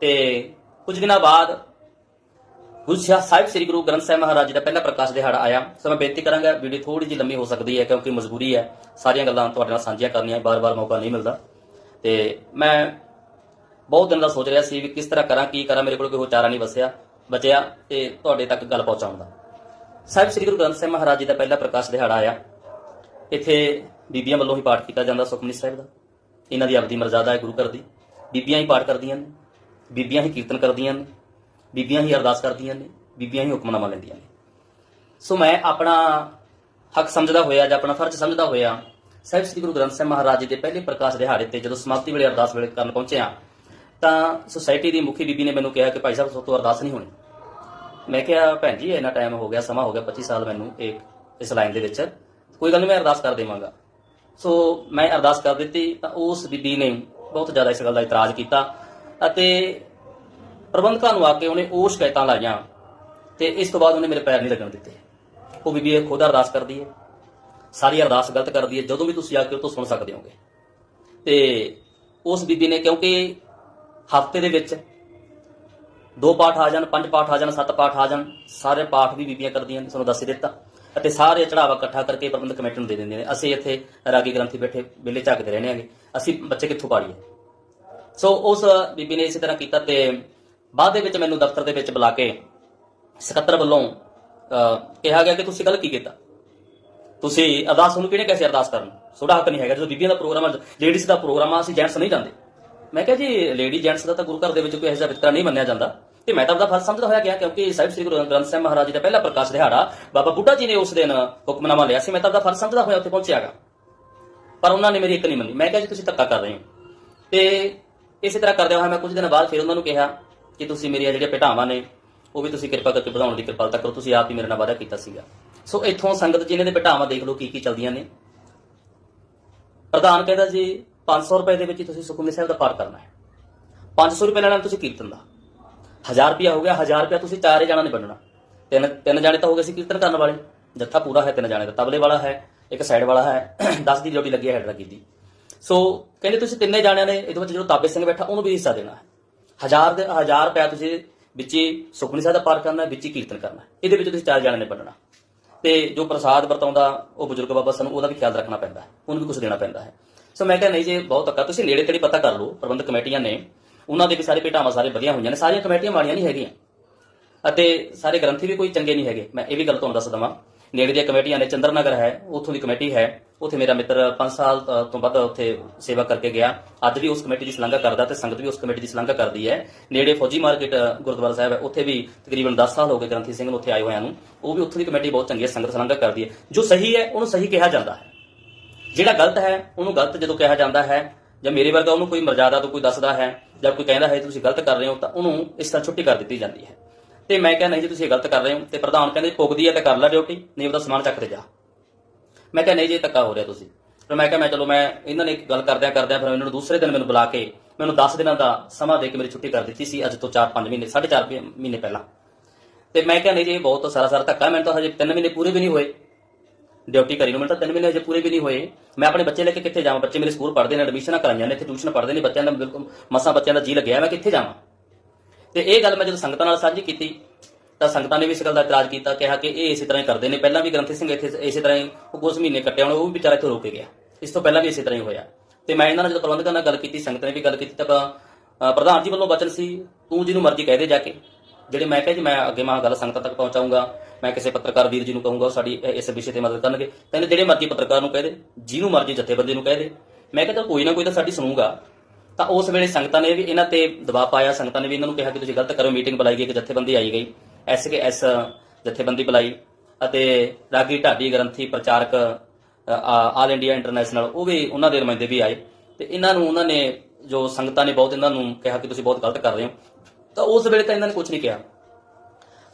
ਤੇ ਕੁਝ ਦਿਨਾਂ ਬਾਅਦ ਗੁਰੂ ਸਾਹਿਬ ਸਾਹਿਬ ਸ੍ਰੀ ਗੁਰੂ ਗ੍ਰੰਥ ਸਾਹਿਬ ਮਹਾਰਾਜ ਜੀ ਦਾ ਪਹਿਲਾ ਪ੍ਰਕਾਸ਼ ਦਿਹਾੜਾ ਆਇਆ। ਸੋ ਮੈਂ ਬੇਨਤੀ ਕਰਾਂਗਾ, ਵੀਡੀਓ ਥੋੜੀ ਜਿਹੀ ਲੰਮੀ ਹੋ ਸਕਦੀ ਹੈ, ਕਿਉਂਕਿ ਮਜਬੂਰੀ ਹੈ। ਸਾਰੀਆਂ ਗੱਲਾਂ ਤੁਹਾਡੇ ਨਾਲ ਸਾਂਝੀਆਂ ਕਰਨੀਆਂ, ਬਾਰ-ਬਾਰ ਮੌਕਾ ਨਹੀਂ ਮਿਲਦਾ। ਤੇ ਮੈਂ ਬਹੁਤ ਦਿਨ ਦਾ ਸੋਚ ਰਿਹਾ ਸੀ ਵੀ ਕਿਸ ਤਰ੍ਹਾਂ ਕਰਾਂ, ਕੀ ਕਰਾਂ, ਮੇਰੇ ਕੋਲ ਕੋਈ ਹੋਰ ਚਾਰਾ ਨਹੀਂ ਵਸਿਆ ਬਚਿਆ ਤੇ ਤੁਹਾਡੇ ਤੱਕ ਗੱਲ ਪਹੁੰਚਾਉਣ ਦਾ। ਸਾਹਿਬ ਸ੍ਰੀ ਗੁਰੂ ਗ੍ਰੰਥ ਸਾਹਿਬ ਮਹਾਰਾਜ ਜੀ ਦਾ ਪਹਿਲਾ ਪ੍ਰਕਾਸ਼ ਦਿਹਾੜਾ ਆਇਆ। ਇੱਥੇ ਬੀਬੀਆਂ ਵੱਲੋਂ ਹੀ ਪਾਠ ਕੀਤਾ ਜਾਂਦਾ ਸੁਖਮਨੀ ਸਾਹਿਬ ਦਾ। ਇਹਨਾਂ ਦੀ ਆਪਦੀ ਮਰਜ਼ਾਦਾ ਹੈ ਗੁਰੂ ਘਰ ਦੀ। ਬੀਬੀਆਂ ਹੀ ਪਾਠ ਕਰਦੀਆਂ ਨੇ। ਬੀਬੀਆਂ ਹੀ ਕੀਰਤਨ ਕਰਦੀਆਂ ਨੇ। ਬੀਬੀਆਂ ਹੀ ਅਰਦਾਸ ਕਰਦੀਆਂ ਨੇ, ਬੀਬੀਆਂ ਹੀ ਹੁਕਮਨਾਮਾ ਲੈਂਦੀਆਂ ਨੇ। ਸੋ ਮੈਂ ਆਪਣਾ ਹੱਕ ਸਮਝਦਾ ਹੋਇਆ ਜਾਂ ਆਪਣਾ ਫਰਜ਼ ਸਮਝਦਾ ਹੋਇਆ ਸਾਹਿਬ ਸ੍ਰੀ ਗੁਰੂ ਗ੍ਰੰਥ ਸਾਹਿਬ ਮਹਾਰਾਜ ਜੀ ਦੇ ਪਹਿਲੇ ਪ੍ਰਕਾਸ਼ ਦਿਹਾੜੇ ਤੇ ਜਦੋਂ ਸਮਾਪਤੀ ਵੇਲੇ ਅਰਦਾਸ ਵੇਲੇ ਕਰਨ ਪਹੁੰਚਿਆ ਤਾਂ ਸੁਸਾਇਟੀ ਦੀ ਮੁਖੀ ਬੀਬੀ ਨੇ ਮੈਨੂੰ ਕਿਹਾ ਕਿ ਭਾਈ ਸਾਹਿਬ ਸੋ ਤੋਂ ਅਰਦਾਸ ਨਹੀਂ ਹੋਣੀ। ਮੈਂ ਕਿਹਾ, ਭੈਣ ਜੀ, ਇੰਨਾ ਟਾਈਮ ਹੋ ਗਿਆ, ਸਮਾਂ ਹੋ ਗਿਆ 25 ਸਾਲ ਮੈਨੂੰ ਇੱਕ ਇਸ ਲਾਈਨ ਦੇ ਵਿੱਚ। ਕੋਈ ਗੱਲ ਨਹੀਂ ਮੈਂ ਅਰਦਾਸ ਕਰ ਦੇਵਾਂਗਾ। ਸੋ ਮੈਂ ਅਰਦਾਸ ਕਰ ਦਿੱਤੀ ਤਾਂ ਉਸ ਬੀਬੀ ਨੇ ਬਹੁਤ ਜ਼ਿਆਦਾ ਇਸ ਗੱਲ ਦਾ ਇਤਰਾਜ਼ ਕੀਤਾ ਅਤੇ ਪ੍ਰਬੰਧਕਾਂ ਨੂੰ ਆ ਕੇ ਉਹਨੇ ਉਹ ਸ਼ਿਕਾਇਤਾਂ ਲਾਈਆਂ ਤੇ ਇਸ ਤੋਂ ਬਾਅਦ ਉਹਨੇ ਮੇਰੇ ਪੈਰ ਨਹੀਂ ਲੱਗਣ ਦਿੱਤੇ। ਉਹ ਬੀਬੀ ਖੁਦ ਅਰਦਾਸ ਕਰਦੀ ਹੈ। ਸਾਰੀ ਅਰਦਾਸ ਗਲਤ ਕਰਦੀ ਹੈ। ਜਦੋਂ ਵੀ ਤੁਸੀਂ ਆ ਕੇ ਉਹ ਤੋਂ ਸੁਣ ਸਕਦੇ ਹੋਗੇ। ਤੇ ਉਸ ਬੀਬੀ ਨੇ ਕਿਉਂਕਿ ਹਫ਼ਤੇ ਦੇ ਵਿੱਚ ਦੋ ਪਾਠ ਆ ਜਾਣ, ਪੰਜ ਪਾਠ ਆ ਜਾਣ, ਸੱਤ ਪਾਠ ਆ ਜਾਣ, ਸਾਰੇ ਪਾਠ ਵੀ ਬੀਬੀਆਂ ਕਰਦੀਆਂ ਨੇ ਤੁਹਾਨੂੰ ਦੱਸ ਦਿੱਤਾ। ਅਤੇ ਸਾਰੇ ਚੜਾਵਾ ਇਕੱਠਾ ਕਰਕੇ ਪ੍ਰਬੰਧਕ ਕਮੇਟੀ ਨੂੰ ਦੇ ਦਿੰਦੇ ਨੇ। ਅਸੀਂ ਇੱਥੇ ਰਾਗੀ ਗ੍ਰੰਥੀ ਬੈਠੇ ਵਿਲੇ ਝਾਕਦੇ ਰਹਿੰਦੇ ਆਂਗੇ ਅਸੀਂ ਬੱਚੇ ਕਿੱਥੋਂ ਪਾੜੀਏ? ਸੋ ਉਸ ਬੀਬੀ ਨੇ ਇਸੇ ਤਰ੍ਹਾਂ ਕੀਤਾ ਤੇ ਬਾਅਦ ਦੇ ਵਿੱਚ ਮੈਨੂੰ ਦਫ਼ਤਰ ਦੇ ਵਿੱਚ ਬੁਲਾ ਕੇ ਸਕੱਤਰ ਵੱਲੋਂ ਕਿਹਾ ਗਿਆ ਕਿ ਤੁਸੀਂ ਗਲਤ ਕੀ ਕੀਤਾ। ਤੁਸੀਂ ਅਰਦਾਸ ਨੂੰ ਕਿਹਨੇ ਕੈਸੇ ਅਰਦਾਸ ਕਰਨ? ਤੁਹਾਡਾ ਹੱਕ ਨਹੀਂ ਹੈਗਾ, ਜਦੋਂ ਬੀਬੀਆਂ ਦਾ ਪ੍ਰੋਗਰਾਮ ਆ ਲੇਡੀਜ਼ ਦਾ ਪ੍ਰੋਗਰਾਮ ਆ, ਅਸੀਂ ਜੈਂਟਸ ਨਹੀਂ ਜਾਂਦੇ। ਮੈਂ ਕਿਹਾ ਜੀ ਲੇਡੀ ਜੈਂਟਸ ਦਾ ਤਾਂ ਗੁਰੂ ਘਰ ਦੇ ਵਿੱਚ ਕੋਈ ਐਸਾ ਵਿਤਕਰਾ ਨਹੀਂ ਮੰਨਿਆ ਜਾਂਦਾ। ਤੇ ਮੈਂ ਤਾਂ ਆਪਦਾ ਫਰਜ਼ ਸਮਝਦਾ ਹੋਇਆ ਗਿਆ ਕਿਉਂਕਿ ਸਾਹਿਬ ਸ੍ਰੀ ਗੁਰੂ ਗ੍ਰੰਥ ਸਾਹਿਬ ਮਹਾਰਾਜ ਜੀ ਦਾ ਪਹਿਲਾ ਪ੍ਰਕਾਸ਼ ਦਿਹਾੜਾ, ਬਾਬਾ ਬੁੱਢਾ ਜੀ ਨੇ ਉਸ ਦਿਨ ਹੁਕਮਨਾਮਾ ਲਿਆ ਸੀ, ਮੈਂ ਤਾਂ ਆਪਦਾ ਫਰਜ਼ ਸਮਝਦਾ ਹੋਇਆ ਉੱਥੇ ਪਹੁੰਚਿਆਗਾ। ਪਰ ਉਹਨਾਂ ਨੇ ਮੇਰੀ ਇੱਕ ਨਹੀਂ ਮੰਨੀ। ਮੈਂ ਕਿਹਾ ਜੀ, ਤੁਸੀਂ ਧੱਕਾ ਕਰ ਰਹੇ ਹੋ। ਤੇ ਇਸੇ ਤਰ੍ਹਾਂ ਕਰਦੇ ਹੋਇਆ ਮੈਂ ਕੁਝ ਦਿਨ ਬਾਅਦ ਫਿਰ ਉਹਨਾਂ ਨੂੰ ਕਿਹਾ ਕਿ ਤੁਸੀਂ ਮੇਰੀਆਂ ਜਿਹੜੀਆਂ ਭੇਟਾਵਾਂ ਨੇ, ਉਹ ਵੀ ਤੁਸੀਂ ਕਿਰਪਾ ਕਰਕੇ ਵਧਾਉਣ ਦੀ ਕਿਰਪਾਲਤਾ ਕਰੋ, ਤੁਸੀਂ ਆਪ ਹੀ ਮੇਰੇ ਨਾਲ ਵਾਅਦਾ ਕੀਤਾ ਸੀਗਾ। ਸੋ ਇੱਥੋਂ ਸੰਗਤ ਜੀ ਨੇ ਦੇ ਭੇਟਾਵਾਂ ਦੇਖ ਲਓ ਕੀ ਕੀ ਚੱਲਦੀਆਂ ਨੇ। ਪ੍ਰਧਾਨ ਕਹਿੰਦਾ ਜੀ 500 ਰੁਪਏ ਦੇ ਵਿੱਚ ਤੁਸੀਂ ਸੁਖਮਨੀ ਸਾਹਿਬ ਦਾ ਪਾਠ ਕਰਨਾ ਹੈ। 500 ਰੁਪਏ ਲੈਣਾ ਤੁਸੀਂ ਕੀਰਤਨ ਦਾ। 1000 ਰੁਪਿਆ ਹੋ ਗਿਆ 1000 ਰੁਪਿਆ ਤੁਸੀਂ ਚਾਰੇ ਜਾਣਾ ਨੇ ਵੰਡਣਾ। ਤਿੰਨ ਤਿੰਨ ਜਾਣੇ ਤਾਂ ਹੋ ਗਏ ਸੀ ਕੀਰਤਨ ਕਰਨ ਵਾਲੇ। ਜੱਥਾ ਪੂਰਾ ਹੈ, ਤਿੰਨ ਜਾਣੇ ਦਾ। ਤਬਲੇ ਵਾਲਾ ਹੈ, ਇੱਕ ਸਾਈਡ ਵਾਲਾ ਹੈ (clears throat) 10 ਦੀ ਡਿਊਟੀ ਲੱਗੀ ਹੈ ਹੈਡ ਲੱਗੀ ਦੀ। ਸੋ ਕਹਿੰਦੇ ਤੁਸੀਂ ਤਿੰਨੇ ਜਾਣਿਆਂ ਨੇ, ਇਹਦੇ ਵਿੱਚ ਜਦੋਂ ਤਾਬੇ ਸਿੰਘ ਬੈਠਾ, ਉਹਨੂੰ ਵੀ ਹਿੱਸਾ ਦੇਣਾ ਹੈ। 1000 ਦੇ 1000 ਰੁਪਿਆ ਤੁਸੀਂ ਵਿੱਚ ਹੀ ਸੁਖਮਨੀ ਸਾਹਿਬ ਦਾ ਪਾਠ ਕਰਨਾ ਵਿੱਚ ਹੀ ਕੀਰਤਨ ਕਰਨਾ ਇਹਦੇ ਵਿੱਚ ਤੁਸੀਂ ਚਾਰ ਜਾਣਿਆਂ ਨੇ ਬਣਨਾ ਤੇ ਜੋ ਪ੍ਰਸਾਦ ਵਰਤਾਉਂਦਾ, ਉਹ ਬਜ਼ੁਰਗ ਬਾਬਾ, ਸਾਨੂੰ ਉਹਦਾ ਵੀ ਖਿਆਲ ਰੱਖਣਾ ਪੈਂਦਾ ਉਹਨੂੰ ਵੀ ਕੁਝ ਦੇਣਾ ਪੈਂਦਾ ਹੈ। ਸੋ ਮੈਂ ਕਿਹਾ, ਨਹੀਂ ਜੇ ਬਹੁਤ ਧੱਕਾ, ਤੁਸੀਂ ਨੇੜੇ ਤੇੜੇ ਪਤਾ ਕਰ ਲਓ, ਪ੍ਰਬੰਧਕ ਕਮੇਟੀਆਂ ਨੇ। ਉਹਨਾਂ ਦੇ ਵੀ ਸਾਰੇ ਭੇਟਾਵਾਂ ਸਾਰੇ ਵਧੀਆ ਹੋਈਆਂ ਨੇ। ਸਾਰੀਆਂ ਕਮੇਟੀਆਂ ਮਾੜੀਆਂ ਨਹੀਂ ਹੈਗੀਆਂ। ਅਤੇ ਸਾਰੇ ਗ੍ਰੰਥੀ ਵੀ ਕੋਈ ਚੰਗੇ ਨਹੀਂ ਹੈਗੇ। ਮੈਂ ਇਹ ਵੀ ਗੱਲ ਤੁਹਾਨੂੰ ਦੱਸ ਦਵਾਂ। ਨੇੜੇ ਦੀਆਂ ਕਮੇਟੀਆਂ ਨੇ ਚੰਦਰਨਗਰ ਹੈ, ਉੱਥੋਂ ਦੀ ਕਮੇਟੀ ਹੈ। ਉੱਥੇ ਮੇਰਾ ਮਿੱਤਰ 5 ਸਾਲ ਤੋਂ ਵੱਧ ਉੱਥੇ ਸੇਵਾ ਕਰਕੇ ਗਿਆ। ਅੱਜ ਵੀ ਉਸ ਕਮੇਟੀ ਦੀ ਸ਼ਲਾਘਾ ਕਰਦਾ ਤੇ ਸੰਗਤ ਵੀ ਉਸ ਕਮੇਟੀ ਦੀ ਸ਼ਲਾਘਾ ਕਰਦੀ ਹੈ। ਨੇੜੇ ਫੌਜੀ ਮਾਰਕੀਟ ਗੁਰਦੁਆਰਾ ਸਾਹਿਬ ਹੈ। ਉੱਥੇ ਵੀ ਤਕਰੀਬਨ 10 ਸਾਲ ਹੋ ਗਏ ਗ੍ਰੰਥੀ ਸਿੰਘ ਨੂੰ ਉੱਥੇ ਆਏ ਹੋਇਆਂ ਨੂੰ। ਉਹ ਵੀ ਉੱਥੋਂ ਦੀ ਕਮੇਟੀ ਬਹੁਤ ਚੰਗੀ ਹੈ, ਸੰਗਤ ਸ਼ਲਾਘਾ ਕਰਦੀ ਹੈ। ਜੋ ਸਹੀ ਹੈ, ਉਹਨੂੰ ਸਹੀ ਕਿਹਾ ਜਾਂਦਾ ਹੈ। ਜਿਹੜਾ ਗਲਤ ਹੈ, ਉਹਨੂੰ ਗਲਤ ਜਦੋਂ ਕਿਹਾ ਜਾਂਦਾ ਹੈ, ਜਾਂ ਮੇਰੇ ਵਰਗਾ ਉਹਨੂੰ ਕੋਈ ਮਰਜ਼ਾਦਾ ਤੋਂ ਕੋਈ ਦੱਸਦਾ ਹੈ, ਜਾਂ ਕੋਈ ਕਹਿੰਦਾ ਹੈ ਤੁਸੀਂ ਗਲਤ ਕਰ ਰਹੇ ਹੋ, ਤਾਂ ਉਹਨੂੰ ਇਸ ਤਰ੍ਹਾਂ ਛੁੱਟੀ ਕਰ ਦਿੱਤੀ ਜਾਂਦੀ ਹੈ। ਤੇ ਮੈਂ ਕਿਹਾ ਨਹੀਂ ਜੀ, ਤੁਸੀਂ ਗਲਤ ਕਰ ਰਹੇ ਹੋ ਤੇ ਪ੍ਰਧਾਨ ਕਹਿੰਦੇ ਪੁੱਗਦੀ ਹੈ ਤਾਂ ਕਰ ਲੈ ਡਿਊਟੀ, ਨਹੀਂ ਉਹਦਾ ਸਮਾਨ ਚੱਕ ਤੇ ਜਾ। ਮੈਂ ਕਿਹਾ, ਨਹੀਂ ਜੀ, ਇਹ ਧੱਕਾ ਹੋ ਰਿਹਾ ਤੁਸੀਂ। ਫਿਰ ਮੈਂ ਕਿਹਾ, ਮੈਂ ਚਲੋ, ਮੈਂ ਇਹਨਾਂ ਨੇ ਗੱਲ ਕਰਦਿਆਂ ਕਰਦਿਆਂ ਫਿਰ ਇਹਨਾਂ ਨੂੰ ਦੂਸਰੇ ਦਿਨ ਮੈਨੂੰ ਬੁਲਾ ਕੇ ਮੈਨੂੰ 10 ਦਿਨਾਂ ਦਾ ਸਮਾਂ ਦੇ ਕੇ ਮੇਰੀ ਛੁੱਟੀ ਕਰ ਦਿੱਤੀ ਸੀ, ਅੱਜ ਤੋਂ 4-5 ਮਹੀਨੇ 4.5 ਮਹੀਨੇ ਪਹਿਲਾਂ। ਤੇ ਮੈਂ ਕਿਹਾ, ਨਹੀਂ ਜੀ ਬਹੁਤ ਸਾਰਾ ਸਾਰਾ ਧੱਕਾ ਮੈਨੂੰ ਤਾਂ ਹਜੇ 3 ਮਹੀਨੇ ਪੂਰੇ ਵੀ ਨਹੀਂ ਹੋਏ। ਡਿਊਟੀ ਕਰੀ ਨੂੰ ਮੈਨੂੰ ਤਾਂ 3 ਮਹੀਨੇ ਹਜੇ ਪੂਰੇ ਵੀ ਨਹੀਂ ਹੋਏ। ਮੈਂ ਆਪਣੇ ਬੱਚੇ ਲੈ ਕੇ ਕਿੱਥੇ ਜਾਵਾਂ? ਬੱਚੇ ਮੇਰੇ ਸਕੂਲ ਪੜ੍ਹਦੇ ਨੇ ਐਡਮਿਸ਼ਨਾਂ ਕਰਾਈਆਂ ਨੇ, ਇੱਥੇ ਟਿਊਸ਼ਨ ਪੜ੍ਹਦੇ ਨੇ, ਬੱਚਿਆਂ ਦਾ ਬਿਲਕੁਲ ਮਸਾਂ ਬੱਚਿਆਂ ਦਾ ਜੀ ਲੱਗਿਆ ਮੈਂ ਕਿੱਥੇ ਜਾਵਾਂ? ਤੇ ਇਹ ਗੱਲ ਮੈਂ ਜਦੋਂ ਸੰਗਤਾਂ ਨਾਲ ਸਾਂਝੀ ਕੀਤੀ, ਤਾਂ ਸੰਗਤਾਂ ਨੇ ਵੀ ਇਸ ਗੱਲ ਦਾ ਇਤਰਾਜ਼ ਕੀਤਾ, ਕਿਹਾ ਕਿ ਇਹ ਇਸੇ ਤਰ੍ਹਾਂ ਹੀ ਕਰਦੇ ਨੇ। ਪਹਿਲਾਂ ਵੀ ਗ੍ਰੰਥੀ ਸਿੰਘ ਇੱਥੇ ਇਸੇ ਤਰ੍ਹਾਂ ਹੀ ਉਹ ਕੁਝ ਮਹੀਨੇ ਕੱਟਿਆ, ਹੋਣਾ ਉਹ ਵੀ ਵਿਚਾਰਾ ਇੱਥੋਂ ਰੁਕ ਗਿਆ। ਇਸ ਤੋਂ ਪਹਿਲਾਂ ਵੀ ਇਸੇ ਤਰ੍ਹਾਂ ਹੀ ਹੋਇਆ। ਤੇ ਮੈਂ ਇਹਨਾਂ ਨਾਲ ਜਦੋਂ ਪ੍ਰਬੰਧਕਾਂ ਨਾਲ ਗੱਲ ਕੀਤੀ, ਸੰਗਤ ਨੇ ਵੀ ਗੱਲ ਕੀਤੀ, ਤਾਂ ਪ੍ਰਧਾਨ ਜੀ ਵੱਲੋਂ ਬਚਨ ਸੀ, ਤੂੰ ਜਿਹਨੂੰ ਮਰਜ਼ੀ ਕਹਿ ਦੇ ਜਾ ਕੇ। ਜਿਹੜੇ ਮੈਂ ਕਿਹਾ ਜੀ, ਮੈਂ ਅੱਗੇ ਮੈਂ ਗੱਲ ਸੰਗਤਾਂ ਤੱਕ ਪਹੁੰਚਾਉਂਗਾ ਮੈਂ ਕਿਸੇ ਪੱਤਰਕਾਰ ਵੀਰ ਜੀ ਨੂੰ ਕਹੂੰਗਾ, ਉਹ ਸਾਡੀ ਇਸ ਵਿਸ਼ੇ ਤੇ ਮਦਦ ਕਰਨਗੇ। ਕਹਿੰਦੇ ਜਿਹੜੇ ਮਰਜ਼ੀ ਪੱਤਰਕਾਰ ਨੂੰ ਕਹਿ ਦੇ, ਜਿਹਨੂੰ ਮਰਜ਼ੀ ਜਥੇਬੰਦੀ ਨੂੰ ਕਹਿ ਦੇ। ਮੈਂ ਕਿਹਾ ਤਾਂ ਕੋਈ ਨਾ ਕੋਈ ਤਾਂ ਸਾਡੀ ਸੁਣੂਗਾ। ਤਾਂ ਉਸ ਵੇਲੇ ਸੰਗਤਾਂ ਨੇ ਵੀ ਇਹਨਾਂ ਤੇ ਦਬਾਅ ਪਾਇਆ, ਸੰਗਤਾਂ ਨੇ ਵੀ ਇਹਨਾਂ ਨੂੰ ਕਿਹਾ ਕਿ ਤੁਸੀਂ ਗਲਤ ਕਰੋ ਮੀਟਿੰਗ ਬੁਲਾਈ ਗਈ, ਇੱਕ ਜਥੇਬੰਦੀ ਆਈ ਗਈ। ਐਸਕੇਐਸ ਜਥੇਬੰਦੀ ਬੁਲਾਈ ਅਤੇ ਰਾਗੀ ਢਾਡੀ ਗ੍ਰੰਥੀ ਪ੍ਰਚਾਰਕ ਆ- ਆਲ ਇੰਡੀਆ ਇੰਟਰਨੈਸ਼ਨਲ ਉਹ ਵੀ ਉਹਨਾਂ ਦੇ ਨੁਮਾਇੰਦੇ ਵੀ ਆਏ। ਤੇ ਇਹਨਾਂ ਨੂੰ ਉਹਨਾਂ ਨੇ, ਜੋ ਸੰਗਤਾਂ ਨੇ ਬਹੁਤ ਇਹਨਾਂ ਨੂੰ ਕਿਹਾ ਕਿ ਤੁਸੀਂ ਬਹੁਤ ਗਲਤ ਕਰ ਰਹੇ ਹੋ। ਤਾਂ ਉਸ ਵੇਲੇ ਤਾਂ ਇਹਨਾਂ ਨੇ ਕੁਝ ਨਹੀਂ ਕਿਹਾ।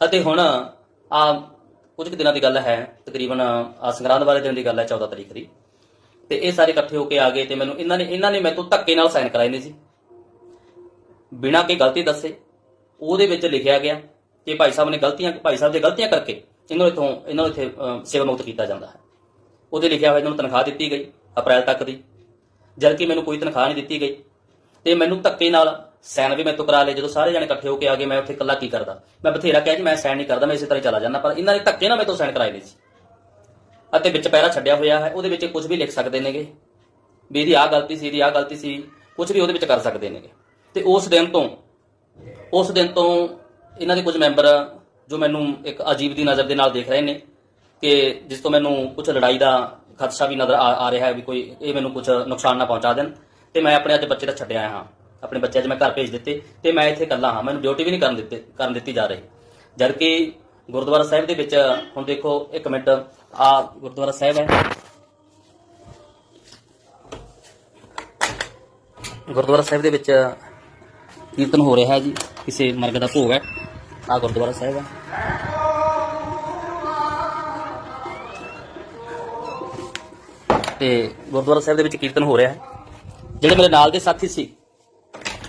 ਅਤੇ ਹੁਣ, ਆ, ਕੁਝ ਕੁ ਦਿਨਾਂ ਦੀ ਗੱਲ ਹੈ, ਤਕਰੀਬਨ ਸੰਗਰਾਂਦ ਵਾਲੇ ਦਿਨ ਦੀ ਗੱਲ ਹੈ 14 ਤਰੀਕ ਦੀ। ਤੇ ਇਹ ਸਾਰੇ ਇਕੱਠੇ ਹੋ ਕੇ ਆ ਗਏ ਤੇ ਮੈਨੂੰ ਇਹਨਾਂ ਨੇ ਇਹਨਾਂ ਨੇ ਮੈਨੂੰ ਧੱਕੇ ਨਾਲ ਸਾਈਨ ਕਰਾਏ ਨੇ ਸੀ ਬਿਨਾਂ ਕਿ ਗਲਤੀ ਦੱਸੇ, ਉਹਦੇ ਵਿੱਚ ਲਿਖਿਆ ਗਿਆ ਕਿ ਭਾਈ ਸਾਹਿਬ ਨੇ ਗਲਤੀਆਂ ਭਾਈ ਸਾਹਿਬ ਦੇ ਗਲਤੀਆਂ ਕਰਕੇ ਇਹਨਾਂ ਨੂੰ ਇਥੋਂ ਇਹਨਾਂ ਨੂੰ ਇੱਥੇ ਸੇਵਾ ਮੁਕਤ ਕੀਤਾ ਜਾਂਦਾ ਹੈ। ਉਹਦੇ ਲਿਖਿਆ ਹੋਇਆ ਇਹਨਾਂ ਨੂੰ ਤਨਖਾਹ ਦਿੱਤੀ ਗਈ ਅਪ੍ਰੈਲ ਤੱਕ ਦੀ ਜਦ ਕਿ ਮੈਨੂੰ ਕੋਈ ਤਨਖਾਹ ਨਹੀਂ ਦਿੱਤੀ ਗਈ। ਤੇ ਮੈਨੂੰ ਧੱਕੇ ਨਾਲ ਸਾਈਨ ਵੀ ਮੈਥੋਂ ਕਰਾ ਲਏ, ਜਦੋਂ ਸਾਰੇ ਜਣੇ ਇਕੱਠੇ ਹੋ ਕੇ ਆ ਗਏ, ਮੈਂ ਉੱਥੇ ਇਕੱਲਾ ਕੀ ਕਰਦਾ? ਮੈਂ ਬਥੇਰਾ ਕਿਹਾ ਕਿ ਮੈਂ ਸਾਈਨ ਨਹੀਂ ਕਰਦਾ, ਮੈਂ ਇਸੇ ਤਰ੍ਹਾਂ ਚਲਾ ਜਾਂਦਾ, ਪਰ ਇਹਨਾਂ ਨੇ ਧੱਕੇ ਨਾਲ ਮੈਥੋਂ ਸਾਈਨ ਕਰਾਏ ਨੇ ਸੀ ਅਤੇ ਵਿੱਚ ਪੈਰਾ ਛੱਡਿਆ ਹੋਇਆ ਹੈ, ਉਹਦੇ ਵਿੱਚ ਕੁਝ ਵੀ ਲਿਖ ਸਕਦੇ ਨੇਗੇ। ਵੀ ਇਹਦੀ ਆਹ ਗਲਤੀ ਸੀ, ਇਹਦੀ ਆਹ ਗਲਤੀ ਸੀ, ਕੁਝ ਵੀ ਉਹਦੇ ਵਿੱਚ ਕਰ ਸਕਦੇ ਨੇਗੇ। ਤੇ ਉਸ ਦਿਨ ਤੋਂ, ਉਸ ਦਿਨ ਤੋਂ ਇਹਨਾਂ ਦੇ ਕੁਝ ਮੈਂਬਰ ਜੋ ਮੈਨੂੰ ਇੱਕ ਅਜੀਬ ਦੀ ਨਜ਼ਰ ਦੇ ਨਾਲ ਦੇਖ ਰਹੇ ਨੇ ਕਿ ਜਿਸ ਤੋਂ ਮੈਨੂੰ ਕੁਝ ਲੜਾਈ ਦਾ ਖਦਸ਼ਾ ਵੀ ਨਜ਼ਰ ਆ ਆ ਰਿਹਾ ਹੈ ਵੀ ਕੋਈ ਇਹ ਮੈਨੂੰ ਕੁਝ ਨੁਕਸਾਨ ਨਾ ਪਹੁੰਚਾ ਦੇਣ। ਤੇ ਮੈਂ ਆਪਣੇ ਅੱਜ ਬੱਚੇ ਦਾ ਛੱਡਿਆ ਹਾਂ। ਆਪਣੇ ਬੱਚੇ ਅੱਜ ਮੈਂ ਘਰ ਭੇਜ ਦਿੱਤੇ ਤੇ ਮੈਂ ਇੱਥੇ ਇਕੱਲਾ ਹਾਂ। ਮੈਨੂੰ ਡਿਊਟੀ ਵੀ ਨਹੀਂ ਕਰਨ ਦਿੱਤੇ, ਕਰਨ ਦਿੱਤੀ ਜਾ ਰਹੀ। ਜਦ ਕਿ ਗੁਰਦੁਆਰਾ ਸਾਹਿਬ ਦੇ ਵਿੱਚ, ਹੁਣ ਦੇਖੋ ਇੱਕ ਮਿੰਟ ਆ ਗੁਰਦੁਆਰਾ ਸਾਹਿਬ ਹੈ। ਗੁਰਦੁਆਰਾ ਸਾਹਿਬ ਦੇ ਵਿੱਚ ਕੀਰਤਨ ਹੋ ਰਿਹਾ ਹੈ ਜੀ, ਕਿਸੇ ਮਰਗ ਦਾ ਭੋਗ ਹੈ। ਆ ਗੁਰਦੁਆਰਾ ਸਾਹਿਬ ਹੈ। ਤੇ ਗੁਰਦੁਆਰਾ ਸਾਹਿਬ ਦੇ ਵਿੱਚ ਕੀਰਤਨ ਹੋ ਰਿਹਾ ਹੈ। ਜਿਹੜੇ ਮੇਰੇ ਨਾਲ ਦੇ ਸਾਥੀ ਸੀ,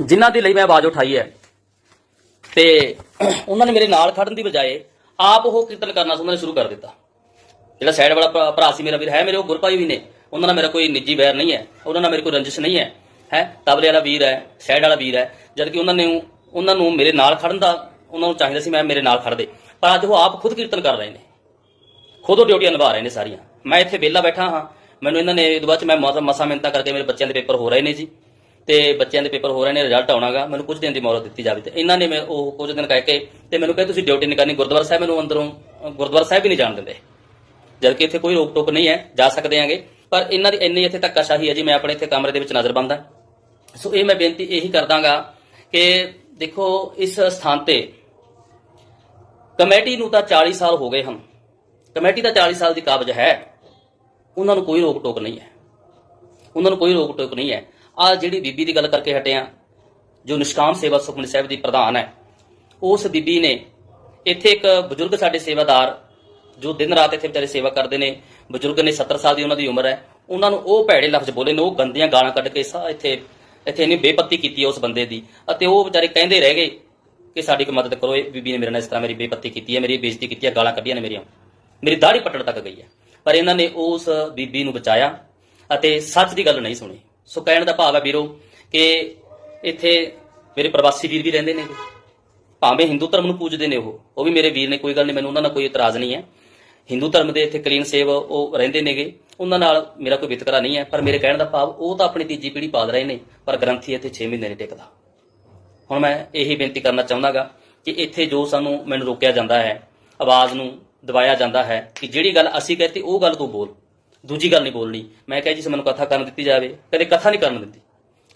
ਜਿਨ੍ਹਾਂ ਦੇ ਲਈ ਮੈਂ ਆਵਾਜ਼ ਉਠਾਈ ਹੈ, ਤੇ ਉਹਨਾਂ ਨੇ ਮੇਰੇ ਨਾਲ ਖੜਨ ਦੀ ਬਜਾਏ ਆਪ ਉਹ ਕੀਰਤਨ ਕਰਨਾ ਉਹਨਾਂ ਸ਼ੁਰੂ ਕਰ ਦਿੱਤਾ। ਜਿਹੜਾ ਸਾਈਡ ਵਾਲਾ ਭਰਾ- ਸੀ ਮੇਰਾ ਵੀਰ, ਹੈ ਮੇਰੇ ਉਹ ਗੁਰਪਾਈ ਵੀ ਨੇ। ਉਹਨਾਂ ਨਾਲ ਮੇਰਾ ਕੋਈ ਨਿੱਜੀ ਵੈਰ ਨਹੀਂ ਹੈ। ਉਹਨਾਂ ਨਾਲ ਮੇਰੀ ਕੋਈ ਰੰਜਿਸ਼ ਨਹੀਂ ਹੈ। ਹੈ, ਤਬਲੇ ਵਾਲਾ ਵੀਰ ਹੈ ਸਾਈਡ ਵਾਲਾ ਵੀਰ ਹੈ। ਜਦ ਕਿ ਉਹਨਾਂ ਨੇ ਉਹਨਾਂ ਨੂੰ ਮੇਰੇ ਨਾਲ ਖੜਨ ਦਾ ਉਹਨਾਂ ਨੂੰ ਚਾਹੀਦਾ ਸੀ ਮੈਂ ਮੇਰੇ ਨਾਲ ਖੜਦੇ। ਪਰ ਅੱਜ ਉਹ ਆਪ ਖੁਦ ਕੀਰਤਨ ਕਰ ਰਹੇ ਨੇ। ਖੁਦ ਉਹ ਡਿਊਟੀਆਂ ਨਿਭਾ ਰਹੇ ਨੇ ਸਾਰੀਆਂ। ਮੈਂ ਇੱਥੇ ਵਿਹਲਾ ਬੈਠਾ ਹਾਂ। ਮੈਨੂੰ ਇਹਨਾਂ ਨੇ ਇਹਦੇ ਬਾਅਦ ਚ ਮੈਂ ਮਸਾ ਮਸਾ ਮਿੰਤਾ ਕਰਕੇ ਮੇਰੇ ਬੱਚਿਆਂ ਦੇ ਪੇਪਰ ਹੋ ਰਹੇ ਨੇ ਜੀ। ਤੇ ਬੱਚਿਆਂ ਦੇ ਪੇਪਰ ਹੋ ਰਹੇ ਨੇ ਰਿਜ਼ਲਟ ਆਉਣਾਗਾ। ਮੈਨੂੰ ਕੁਝ ਦਿਨ ਦੀ ਮੌਲਤ ਦਿੱਤੀ ਜਾਵੇ ਤੇ। ਇਹਨਾਂ ਨੇ ਮੈਂ ਉਹ ਕੁਝ ਦਿਨ ਕਹਿ ਕੇ ਤੇ ਮੈਨੂੰ ਕਹੇ ਤੁਸੀਂ ਡਿਊਟੀ ਨਹੀਂ ਕਰਨੀ ਗੁਰਦੁਆਰਾ ਸਾਹਿਬ। ਮੈਨੂੰ ਅੰਦਰੋਂ ਗੁਰਦੁਆਰਾ ਸਾਹਿਬ ਵੀ ਨਹੀਂ ਜਾਣ ਦਿੰਦੇ। ਜਦਕਿ ਇੱਥੇ ਕੋਈ ਰੋਕ ਟੋਕ ਨਹੀਂ ਹੈ, ਜਾ ਸਕਦੇ ਆਂਗੇ। ਪਰ ਇਹਨਾਂ ਦੀ ਇੰਨੀ ਇੱਥੇ ਧੱਕਾਸ਼ਾਹੀ ਹੈ ਜੀ, ਮੈਂ ਆਪਣੇ ਇੱਥੇ ਕਮਰੇ ਦੇ ਵਿੱਚ ਨਜ਼ਰ ਬੰਦਾ ਸੋ ਇਹ ਮੈਂ ਬੇਨਤੀ ਇਹੀ ਕਰਦਾਗਾ ਕਿ ਦੇਖੋ, ਇਸ ਸਥਾਨ ਤੇ ਕਮੇਟੀ ਨੂੰ ਤਾਂ 40 ਸਾਲ ਹੋ ਗਏ ਹਨ। ਕਮੇਟੀ ਤਾਂ 40 ਸਾਲ ਦੀ ਕਾਬਜ ਹੈ। ਉਹਨਾਂ ਨੂੰ ਕੋਈ ਰੋਕ ਟੋਕ ਨਹੀਂ ਹੈ। ਉਹਨਾਂ ਨੂੰ ਕੋਈ ਰੋਕ ਟੋਕ ਨਹੀਂ ਹੈ। ਆ ਜਿਹੜੀ ਬੀਬੀ ਦੀ ਗੱਲ ਕਰਕੇ ਹਟਿਆ ਜੋ ਨਿਸ਼ਕਾਮ ਸੇਵਾ ਸੁਖਮਨੀ ਸਾਹਿਬ ਦੀ ਪ੍ਰਧਾਨ ਹੈ, ਉਸ ਬੀਬੀ ਨੇ ਇੱਥੇ ਇੱਕ ਬਜ਼ੁਰਗ ਸਾਡੇ ਸੇਵਾਦਾਰ ਜੋ ਦਿਨ ਰਾਤ ਇੱਥੇ ਵਿਚਾਰੇ ਸੇਵਾ ਕਰਦੇ ਨੇ, ਬਜ਼ੁਰਗ ਨੇ 70 ਸਾਲ ਦੀ ਉਹਨਾਂ ਦੀ ਉਮਰ ਹੈ, ਉਹਨਾਂ ਨੂੰ ਉਹ ਭੈੜੇ ਲਫ਼ਜ਼ ਬੋਲੇ ਨੇ, ਉਹ ਗੰਦੀਆਂ ਗਾਲਾਂ ਕੱਢ ਕੇ ਸਾ ਇੱਥੇ ਇੱਥੇ ਇਹਨੇ ਬੇਪੱਤੀ ਕੀਤੀ ਹੈ ਉਸ ਬੰਦੇ ਦੀ। ਅਤੇ ਉਹ ਵਿਚਾਰੇ ਕਹਿੰਦੇ ਰਹਿ ਗਏ ਕਿ ਸਾਡੀ ਕੋਈ ਮਦਦ ਕਰੋ, ਇਹ ਬੀਬੀ ਨੇ ਮੇਰੇ ਨਾਲ ਇਸ ਤਰ੍ਹਾਂ ਮੇਰੀ ਬੇਪੱਤੀ ਕੀਤੀ ਹੈ, ਮੇਰੀ ਬੇਇੱਜ਼ਤੀ ਕੀਤੀ ਹੈ, ਗਾਲਾਂ ਕੱਢੀਆਂ ਨੇ ਮੇਰੀਆਂ। ਮੇਰੀ ਦਾੜੀ ਪੱਟਣ ਤੱਕ ਗਈ ਹੈ। ਪਰ ਇਹਨਾਂ ਨੇ ਉਸ ਬੀਬੀ ਨੂੰ ਬਚਾਇਆ ਅਤੇ ਸੱਚ ਦੀ ਗੱਲ ਨਹੀਂ ਸੁਣੀ। ਸੋ ਕਹਿਣ ਦਾ ਭਾਵ ਹੈ ਵੀਰੋ ਕਿ ਇੱਥੇ ਮੇਰੇ ਪ੍ਰਵਾਸੀ ਵੀਰ ਵੀ ਰਹਿੰਦੇ ਨੇ। ਭਾਵੇਂ ਹਿੰਦੂ ਧਰਮ ਨੂੰ ਪੂਜਦੇ ਨੇ ਉਹ ਉਹ ਵੀ ਮੇਰੇ ਵੀਰ ਨੇ, ਕੋਈ ਗੱਲ ਨਹੀਂ, ਮੈਨੂੰ ਉਹਨਾਂ ਨਾਲ ਕੋਈ ਇਤਰਾਜ਼ ਨਹੀਂ ਹੈ। ਹਿੰਦੂ ਧਰਮ ਦੇ ਇੱਥੇ ਕਲੀਨ ਸੇਵ ਉਹ ਰਹਿੰਦੇ ਨੇਗੇ। ਉਹਨਾਂ ਨਾਲ ਮੇਰਾ ਕੋਈ ਵਿਤਕਰਾ ਨਹੀਂ ਹੈ, ਪਰ ਮੇਰੇ ਕਹਿਣ ਦਾ ਭਾਵ ਉਹ ਤਾਂ ਆਪਣੀ ਤੀਜੀ ਪੀੜ੍ਹੀ ਪਾਲ ਰਹੇ ਨੇ, ਪਰ ਗ੍ਰੰਥੀ ਇੱਥੇ 6 ਮਹੀਨੇ ਨਹੀਂ ਟਿਕਦਾ। ਹੁਣ ਮੈਂ ਇਹੀ ਬੇਨਤੀ ਕਰਨਾ ਚਾਹੁੰਦਾਗਾ ਕਿ ਇੱਥੇ ਜੋ ਸਾਨੂੰ ਮੈਨੂੰ ਰੋਕਿਆ ਜਾਂਦਾ ਹੈ, ਆਵਾਜ਼ ਨੂੰ ਦਬਾਇਆ ਜਾਂਦਾ ਹੈ, ਕਿ ਜਿਹੜੀ ਗੱਲ ਅਸੀਂ ਕਹਤੀ ਉਹ ਗੱਲ ਤੂੰ ਬੋਲ। ਦੂਜੀ ਗੱਲ ਨਹੀਂ ਬੋਲਣੀ। ਮੈਂ ਕਿਹਾ ਜੀ ਮੈਨੂੰ ਕਥਾ ਕਰਨ ਦਿੱਤੀ ਜਾਵੇ, ਕਦੇ ਕਥਾ ਨਹੀਂ ਕਰਨ ਦਿੱਤੀ।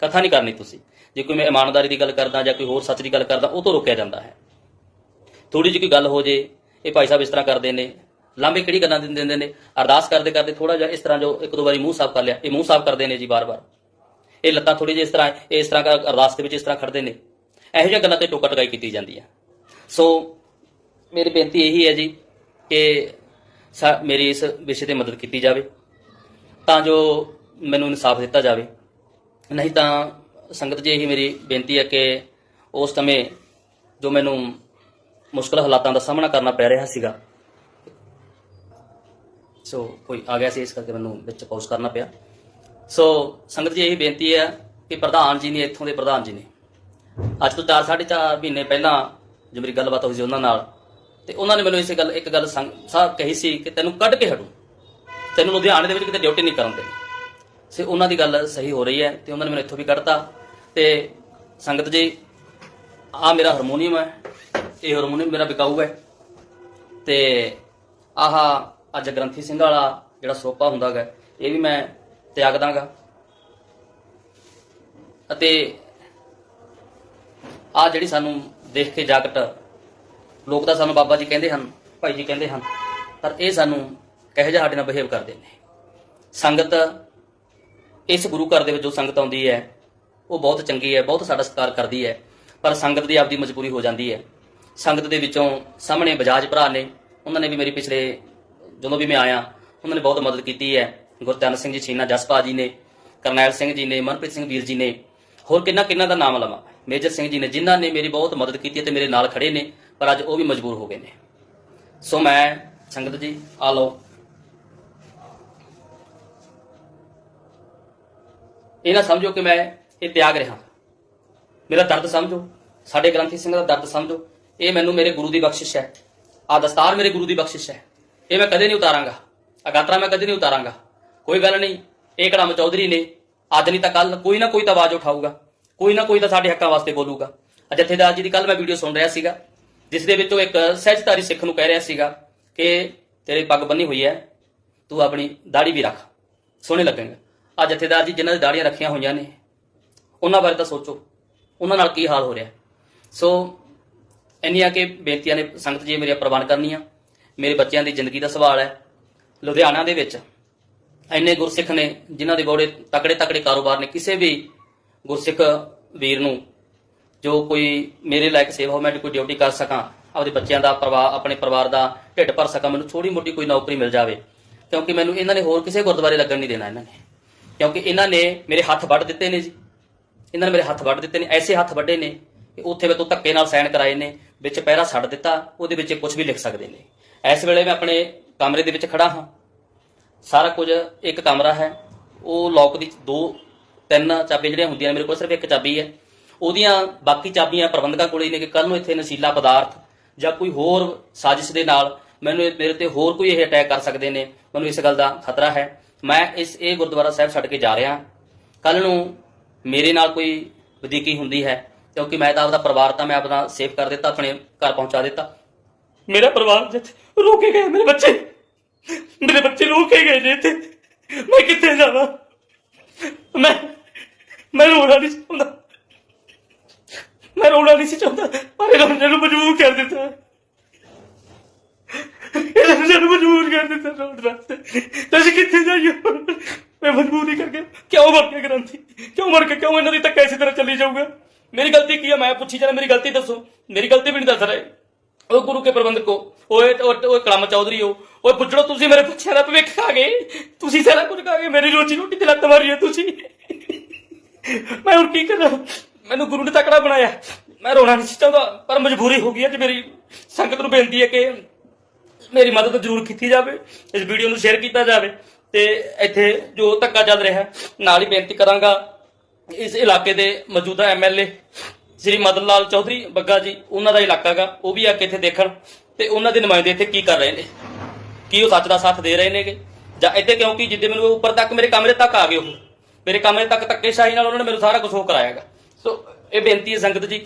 ਕਥਾ ਨਹੀਂ ਕਰਨੀ ਤੁਸੀਂ। ਜੇ ਕੋਈ ਮੈਂ ਇਮਾਨਦਾਰੀ ਦੀ ਗੱਲ ਕਰਦਾ ਜਾਂ ਕੋਈ ਹੋਰ ਸੱਚ ਦੀ ਗੱਲ ਕਰਦਾ, ਉਹ ਤੋਂ ਰੋਕਿਆ ਜਾਂਦਾ ਹੈ। ਥੋੜੀ ਜਿਹੀ ਕੋਈ ਗੱਲ ਹੋ ਜੇ, ਇਹ ਭਾਈ ਸਾਹਿਬ ਇਸ ਤਰ੍ਹਾਂ ਕਰਦੇ ਨੇ ਲਾਂਬੇ ਕਿਹੜੀ ਗੱਲਾਂ ਦਿੰਦੇ ਦਿੰਦੇ ਨੇ? ਅਰਦਾਸ ਕਰਦੇ ਕਰਦੇ ਥੋੜਾ ਜਿਹਾ ਇਸ ਤਰ੍ਹਾਂ ਜੋ ਇੱਕ ਦੋ ਵਾਰੀ ਮੂੰਹ ਸਾਫ਼ ਕਰ ਲਿਆ। ਇਹ ਮੂੰਹ ਸਾਫ਼ ਕਰਦੇ ਨੇ ਜੀ ਬਾਰ-ਬਾਰ ਇਹ ਲੱਤਾਂ ਥੋੜੀ ਜਿਹੀ ਇਸ ਤਰ੍ਹਾਂ, ਇਹ ਇਸ ਤਰ੍ਹਾਂ ਕਰ ਅਰਦਾਸ ਦੇ ਵਿੱਚ ਇਸ ਤਰ੍ਹਾਂ ਖੜਦੇ ਨੇ। ਇਹੋ ਜਿਹੀਆਂ ਗੱਲਾਂ ਤੇ ਟੋਕਾ ਟਕਾਈ ਕੀਤੀ ਜਾਂਦੀ ਹੈ ਸੋ, ਮੇਰੀ ਬੇਨਤੀ ਇਹੀ ਹੈ ਜੀ ਕਿ ਸਾ- ਮੇਰੀ ਇਸ ਵਿਸ਼ੇ ਤੇ ਮਦਦ ਕੀਤੀ ਜਾਵੇ। ਤਾਂ ਜੋ ਮੈਨੂੰ ਇਨਸਾਫ ਦਿੱਤਾ ਜਾਵੇ। ਨਹੀਂ ਤਾਂ ਸੰਗਤ ਜੀ, ਇਹੀ ਮੇਰੀ ਬੇਨਤੀ ਹੈ ਕਿ ਉਸ ਸਮੇਂ ਜੋ ਮੈਨੂੰ ਮੁਸ਼ਕਲ ਹਾਲਾਤਾਂ ਦਾ ਸਾਹਮਣਾ ਕਰਨਾ ਪੈ ਰਿਹਾ ਸੀਗਾ ਸੋ ਕੋਈ ਆ ਗਿਆ ਸੀ, ਇਸ ਕਰਕੇ ਮੈਨੂੰ ਵਿੱਚ ਪੌਜ਼ ਕਰਨਾ ਪਿਆ। ਸੋ ਸੰਗਤ ਜੀ, ਇਹੀ ਬੇਨਤੀ ਹੈ ਕਿ ਪ੍ਰਧਾਨ ਜੀ ਨੇ ਇੱਥੋਂ ਦੇ ਪ੍ਰਧਾਨ ਜੀ ਨੇ। ਅੱਜ ਤੋਂ 4 4.5 ਮਹੀਨੇ ਪਹਿਲਾਂ ਜੋ ਮੇਰੀ ਗੱਲਬਾਤ ਹੋਈ ਸੀ ਉਹਨਾਂ ਨਾਲ, ਤੇ ਉਹਨਾਂ ਨੇ ਮੈਨੂੰ ਇਸੇ ਗੱਲ, ਇੱਕ ਗੱਲ ਸੰਗ- ਸਾਹਿਬ ਕਹੀ ਸੀ ਕਿ ਤੈਨੂੰ ਕੱਢ ਕੇ ਹਟੂ। ਤੈਨੂੰ ਲੁਧਿਆਣੇ ਦੇ ਵਿੱਚ ਕਿਤੇ ਡਿਊਟੀ ਨਹੀਂ ਕਰਨ ਦੇਣੀ। ਸੇ ਉਹਨਾਂ ਦੀ ਗੱਲ ਸਹੀ ਹੋ ਰਹੀ ਹੈ, ਤੇ ਉਹਨਾਂ ਨੇ ਮੈਨੂੰ ਇੱਥੋਂ ਵੀ ਕੱਢਤਾ। ਤੇ ਸੰਗਤ ਜੀ ਆ ਮੇਰਾ ਹਾਰਮੋਨੀਅਮ ਹੈ, ਇਹ ਹਾਰਮੋਨੀਅਮ ਮੇਰਾ ਬਿਕਾਊ ਹੈ। ਤੇ ਆਹ ਅੱਜ ਗ੍ਰੰਥੀ ਸਿੰਘ ਵਾਲਾ ਜਿਹੜਾ ਸੋਪਾ ਹੁੰਦਾ ਗਾ, ਇਹ ਵੀ ਮੈਂ ਤਿਆਗ ਦਾਂਗਾ। ਅਤੇ ਆ ਜਿਹੜੀ ਸਾਨੂੰ ਦੇਖ ਕੇ ਜਾਗਟ, ਲੋਕ ਤਾਂ ਸਾਨੂੰ ਬਾਬਾ ਜੀ ਕਹਿੰਦੇ ਹਨ, ਭਾਈ ਜੀ ਕਹਿੰਦੇ ਹਨ, ਪਰ ਇਹ ਸਾਨੂੰ ਕਹੇ ਜਿਹਾ ਸਾਡੇ ਨਾਲ ਬਿਹੇਵ ਕਰਦੇ ਨੇ। ਸੰਗਤ, ਇਸ ਗੁਰੂ ਘਰ ਦੇ ਵਿੱਚ ਜੋ ਸੰਗਤ ਆਉਂਦੀ ਹੈ, ਉਹ ਬਹੁਤ ਚੰਗੀ ਹੈ, ਬਹੁਤ ਸਾਡਾ ਸਤਿਕਾਰ ਕਰਦੀ ਹੈ, ਪਰ ਸੰਗਤ ਦੀ ਆਪਦੀ ਮਜਬੂਰੀ ਹੋ ਜਾਂਦੀ ਹੈ। ਸੰਗਤ ਦੇ ਵਿੱਚੋਂ ਸਾਹਮਣੇ ਬਜਾਜ ਭਰਾ ਨੇ, ਉਹਨਾਂ ਨੇ ਵੀ ਮੇਰੀ ਪਿਛਲੇ ਜਦੋਂ ਵੀ ਮੈਂ ਆਇਆ, ਉਹਨਾਂ ਨੇ ਬਹੁਤ ਮਦਦ ਕੀਤੀ ਹੈ। ਗੁਰਚਰਨ ਸਿੰਘ ਜੀ, ਛੀਨਾ ਜਸਪਾ ਜੀ ਨੇ, ਕਰਨੈਲ ਸਿੰਘ ਜੀ ਨੇ, ਮਨਪ੍ਰੀਤ ਸਿੰਘ ਵੀਰ ਜੀ ਨੇ, ਹੋਰ ਕਿੰਨਾ ਕਿੰਨਾ ਦਾ ਨਾਮ ਲਵਾਂ। ਮੇਜਰ ਸਿੰਘ ਜੀ ਨੇ, ਜਿਨ੍ਹਾਂ ਨੇ ਮੇਰੀ ਬਹੁਤ ਮਦਦ ਕੀਤੀ ਹੈ ਤੇ ਮੇਰੇ ਨਾਲ ਖੜੇ ਨੇ, ਪਰ ਅੱਜ ਉਹ ਵੀ ਮਜਬੂਰ ਹੋ ਗਏ ਨੇ। ਸੋ ਮੈਂ, ਸੰਗਤ ਜੀ, ਆ ਲਓ। ਇਹ ਨਾ ਸਮਝੋ ਕਿ ਮੈਂ ਇਹ ਤਿਆਗ ਰਿਹਾ। ਮੇਰਾ ਦਰਦ ਸਮਝੋ, ਸਾਡੇ ਗ੍ਰੰਥੀ ਸਿੰਘ ਦਾ ਦਰਦ ਸਮਝੋ। ਇਹ ਮੈਨੂੰ ਮੇਰੇ ਗੁਰੂ ਦੀ ਬਖਸ਼ਿਸ਼ ਹੈ। ਆ ਦਸਤਾਰ ਮੇਰੇ ਗੁਰੂ ਦੀ ਬਖਸ਼ਿਸ਼ ਹੈ। ਇਹ ਮੈਂ ਕਦੇ ਨਹੀਂ ਉਤਾਰਾਂਗਾ। ਅਗਾਤਰਾ ਮੈਂ ਕਦੇ ਨਹੀਂ ਉਤਾਰਾਂਗਾ। ਕੋਈ ਗੱਲ ਨਹੀਂ, ਇਹ ਕੜਮ ਚੌਧਰੀ ਨੇ ਅੱਜ ਨਹੀਂ ਤਾਂ ਕੱਲ ਕੋਈ ਨਾ ਕੋਈ ਤਾਂ ਆਵਾਜ਼ ਉਠਾਊਗਾ। ਕੋਈ ਨਾ ਕੋਈ ਤਾਂ ਸਾਡੇ ਹੱਕਾਂ ਵਾਸਤੇ ਬੋਲੂਗਾ। ਆ ਜਥੇਦਾਰ ਜੀ ਦੀ ਕੱਲ ਮੈਂ ਵੀਡੀਓ ਸੁਣ ਰਿਹਾ ਸੀਗਾ, ਜਿਸ ਦੇ ਵਿੱਚ ਉਹ ਇੱਕ ਸਹਿਜਧਾਰੀ ਸਿੱਖ ਨੂੰ ਕਹਿ ਰਿਹਾ ਸੀਗਾ ਕਿ ਤੇਰੀ ਪੱਗ ਬੰਨੀ ਹੋਈ ਹੈ ਤੂੰ ਆਪਣੀ ਦਾੜੀ ਵੀ ਰੱਖ। ਸੋਹਣੇ ਲੱਗੇਗਾ ਆ ਜਥੇਦਾਰ ਜੀ ਜਿਨ੍ਹਾਂ ਦੀ ਦਾੜੀਆਂ ਰੱਖੀਆਂ ਹੋਈਆਂ ਨੇ, ਉਹਨਾਂ ਬਾਰੇ ਤਾਂ ਸੋਚੋ। ਉਹਨਾਂ ਨਾਲ ਕੀ ਹਾਲ ਹੋ ਰਿਹਾ? ਸੋ, ਇੰਨੀਆਂ ਕਿ ਬੇਨਤੀਆਂ ਨੇ ਸੰਗਤ ਜੀ ਮੇਰੀਆਂ ਪ੍ਰਵਾਨ ਕਰਨੀਆਂ। ਮੇਰੇ ਬੱਚਿਆਂ ਦੀ ਜ਼ਿੰਦਗੀ ਦਾ ਸਵਾਲ ਹੈ, ਲੁਧਿਆਣਾ ਦੇ ਵਿੱਚ ਇੰਨੇ ਗੁਰਸਿੱਖ ਨੇ ਜਿਨ੍ਹਾਂ ਦੇ ਬੜੇ ਤਕੜੇ ਤਕੜੇ ਕਾਰੋਬਾਰ ਨੇ, ਕਿਸੇ ਵੀ ਗੁਰਸਿੱਖ ਵੀਰ ਨੂੰ ਜੋ ਕੋਈ ਮੇਰੇ ਲਾਇਕ ਸੇਵਾ ਹੋ ਮੈਂ ਕੋਈ ਡਿਊਟੀ ਕਰ ਸਕਾਂ, ਆਪਦੇ ਬੱਚਿਆਂ ਦਾ ਪਰਿਵਾਰ ਆਪਣੇ ਪਰਿਵਾਰ ਦਾ ਢਿੱਡ ਭਰ ਸਕਾਂ, ਮੈਨੂੰ ਛੋਟੀ ਮੋਟੀ ਕੋਈ ਨੌਕਰੀ ਮਿਲ ਜਾਵੇ, ਕਿਉਂਕਿ ਮੈਨੂੰ ਇਹਨਾਂ ਨੇ ਹੋਰ ਕਿਸੇ ਗੁਰਦੁਆਰੇ ਲੱਗਣ ਨਹੀਂ ਦੇਣਾ ਇਹਨਾਂ ਨੇ, ਕਿਉਂਕਿ ਇਹਨਾਂ ਨੇ ਮੇਰੇ ਹੱਥ ਵੱਢ ਦਿੱਤੇ ਨੇ ਜੀ, ਇਹਨਾਂ ਨੇ ਮੇਰੇ ਹੱਥ ਵੱਢ ਦਿੱਤੇ ਨੇ, ਐਸੇ ਹੱਥ ਵੱਢੇ ਨੇ ਕਿ ਉੱਥੇ ਮੈਂ ਤੋਂ ਧੱਕੇ ਨਾਲ ਸਾਈਨ ਕਰਾਏ ਨੇ, ਵਿੱਚ ਪਹਿਰਾ ਛੱਡ ਦਿੱਤਾ, ਉਹਦੇ ਵਿੱਚ ਕੁਝ ਵੀ ਲਿਖ ਸਕਦੇ ਨੇ। ਇਸ ਵੇਲੇ ਮੈਂ ਆਪਣੇ ਕਮਰੇ ਦੇ ਵਿੱਚ ਖੜਾ ਹਾਂ। ਸਾਰਾ ਕੁਝ ਇੱਕ ਕਮਰਾ ਹੈ। ਉਹ ਲੋਕ ਦੀ ਦੋ, ਤਿੰਨ ਚਾਬੀਆਂ ਜਿਹੜੀਆਂ ਹੁੰਦੀਆਂ ਨੇ, ਮੇਰੇ ਕੋਲ ਸਿਰਫ ਇੱਕ ਚਾਬੀ ਹੈ। ਉਹਦੀਆਂ ਬਾਕੀ ਚਾਬੀਆਂ ਪ੍ਰਬੰਧਕਾਂ ਕੋਲੇ ਨੇ ਕਿ ਕੱਲ ਨੂੰ ਇੱਥੇ ਨਸ਼ੀਲਾ ਪਦਾਰਥ ਜਾਂ ਕੋਈ ਹੋਰ ਸਾਜ਼ਿਸ਼ ਦੇ ਨਾਲ ਮੈਨੂੰ ਮੇਰੇ ਤੇ ਹੋਰ ਕੋਈ ਇਹ ਅਟੈਕ ਕਰ ਸਕਦੇ ਨੇ। ਮੈਨੂੰ ਇਸ ਗੱਲ ਦਾ ਖਤਰਾ ਹੈ। ਮੈਂ ਇਸ ਇਹ ਗੁਰਦੁਆਰਾ ਸਾਹਿਬ ਛੱਡ ਕੇ ਜਾ ਰਿਹਾ ਕੱਲ ਨੂੰ ਮੇਰੇ ਨਾਲ ਕੋਈ ਵਧੀਕੀ ਹੁੰਦੀ ਹੈ। ਕਿਉਂਕਿ ਮੈਂ ਤਾਂ ਆਪਦਾ ਪਰਿਵਾਰ ਤਾਂ ਮੈਂ ਆਪਣਾ ਸੇਫ ਕਰ ਦਿੱਤਾ, ਆਪਣੇ ਘਰ ਪਹੁੰਚਾ ਦਿੱਤਾ। ਮੇਰਾ ਪਰਿਵਾਰ ਜਿੱਥੇ ਰੋਕੇ ਗਏ ਮੇਰੇ ਬੱਚੇ। ਮੇਰੇ ਬੱਚੇ ਰੋ ਕੇ ਗਏ ਨੇ ਇੱਥੇ। ਮੈਂ ਕਿੱਥੇ ਜਾਵਾਂ? ਮੈਂ ਮੈਂ ਰੋਣਾ ਨਹੀਂ ਚਾਹੁੰਦਾ। ਮੈਂ ਰੋਣਾ ਨਹੀਂ ਸੀ ਚਾਹੁੰਦਾ। ਪਰ ਇਹਨਾਂ ਨੇ ਮੈਨੂੰ ਮਜਬੂਰ ਕਰ ਦਿੱਤਾ। ਇਹਨਾਂ ਨੇ ਮੈਨੂੰ ਮਜਬੂਰ ਕਰ ਦਿੱਤਾ ਰੋਣ ਵਾਸਤੇ। ਤੁਸੀਂ ਕਿੱਥੇ ਜਾਈਏ? ਮੈਂ ਮਜਬੂਰੀ ਕਰਕੇ ਕਿਉਂ ਮਰ ਕੇ ਗ੍ਰੰਥੀ? ਕਿਉਂ ਮਰ ਕੇ ਕਿਉਂ ਇਹਨਾਂ ਦੀ ਧੱਕਾ ਇਸੇ ਤਰ੍ਹਾਂ ਚੱਲੀ ਜਾਊਗਾ? ਮੇਰੀ ਗਲਤੀ ਕੀ ਹੈ ਮੈਂ ਪੁੱਛੀ ਜਰਾ ਮੇਰੀ ਗਲਤੀ ਦੱਸੋ। ਮੇਰੀ ਗਲਤੀ ਵੀ ਨਹੀਂ ਦੱਸ ਰਹੇ। ਉਹ ਗੁਰੂ ਕੇ ਪ੍ਰਬੰਧਕੋ, ਓਏ ਉਹ ਕਲਮ ਚੌਧਰੀ ਹੋ ਓਏ ਪੁੱਛੜੋ ਤੁਸੀਂ ਮੇਰੇ ਬੱਚਿਆਂ ਦਾ ਭਵਿੱਖ ਖਾ ਗਏ। ਤੁਸੀਂ ਸਾਰਾ ਕੁਝ ਖਾ ਗਏ, ਮੇਰੀ ਰੋਜੀ ਰੋਟੀ ਤੇ ਲੱਤ ਮਾਰੀ ਹੈ ਤੁਸੀਂ। ਮੈਂ ਹੁਣ ਕੀ ਕਰਾਂ? ਮੈਨੂੰ ਗੁਰੂ ਨੇ ਤਕੜਾ ਬਣਾਇਆ। ਮੈਂ ਰੋਣਾ ਨਹੀਂ ਚਾਹੁੰਦਾ, ਪਰ ਮਜਬੂਰੀ ਹੋ ਗਈ ਹੈ ਕਿ ਮੇਰੀ ਸੰਗਤ ਨੂੰ ਬੇਨਤੀ ਹੈ ਕਿ ਮੇਰੀ ਮਦਦ ਜ਼ਰੂਰ ਕੀਤੀ ਜਾਵੇ, ਇਸ ਵੀਡੀਓ ਨੂੰ ਸ਼ੇਅਰ ਕੀਤਾ ਜਾਵੇ ਤੇ ਇੱਥੇ ਜੋ ਧੱਕਾ ਚੱਲ ਰਿਹਾ, ਨਾਲ ਹੀ ਬੇਨਤੀ ਕਰਾਂਗਾ, ਇਸ ਇਲਾਕੇ ਦੇ ਮੌਜੂਦਾ ਐਮਐਲਏ ਸ੍ਰੀ ਮਦਨ ਲਾਲ ਚੌਧਰੀ ਬੱਗਾ ਜੀ, ਉਹਨਾਂ ਦਾ ਇਲਾਕਾ ਗਾ, ਉਹ ਵੀ ਆ ਕੇ ਇੱਥੇ ਦੇਖਣ ਤੇ ਉਹਨਾਂ ਦੇ ਨੁਮਾਇੰਦੇ ਇੱਥੇ ਕੀ ਕਰ ਰਹੇ ਨੇ? ਕੀ ਉਹ ਸੱਚ ਦਾ ਸਾਥ ਦੇ ਰਹੇ ਨੇਗੇ? ਜਾਂ ਇੱਥੇ ਕਿਉਂਕਿ ਜਿੱਦੇ ਮੈਨੂੰ ਉੱਪਰ ਤੱਕ ਮੇਰੇ ਕਮਰੇ ਤੱਕ ਆ ਗਏ ਉਹ? ਮੇਰੇ ਕਮਰੇ ਤੱਕ ਧੱਕੇਸ਼ਾਹੀ ਨਾਲ ਉਹਨਾਂ ਨੇ ਮੈਨੂੰ ਸਾਰਾ ਕੁਝ ਉਹ ਕਰਾਇਆਗਾ ਸੋ ਇਹ ਬੇਨਤੀ ਹੈ ਸੰਗਤ ਜੀ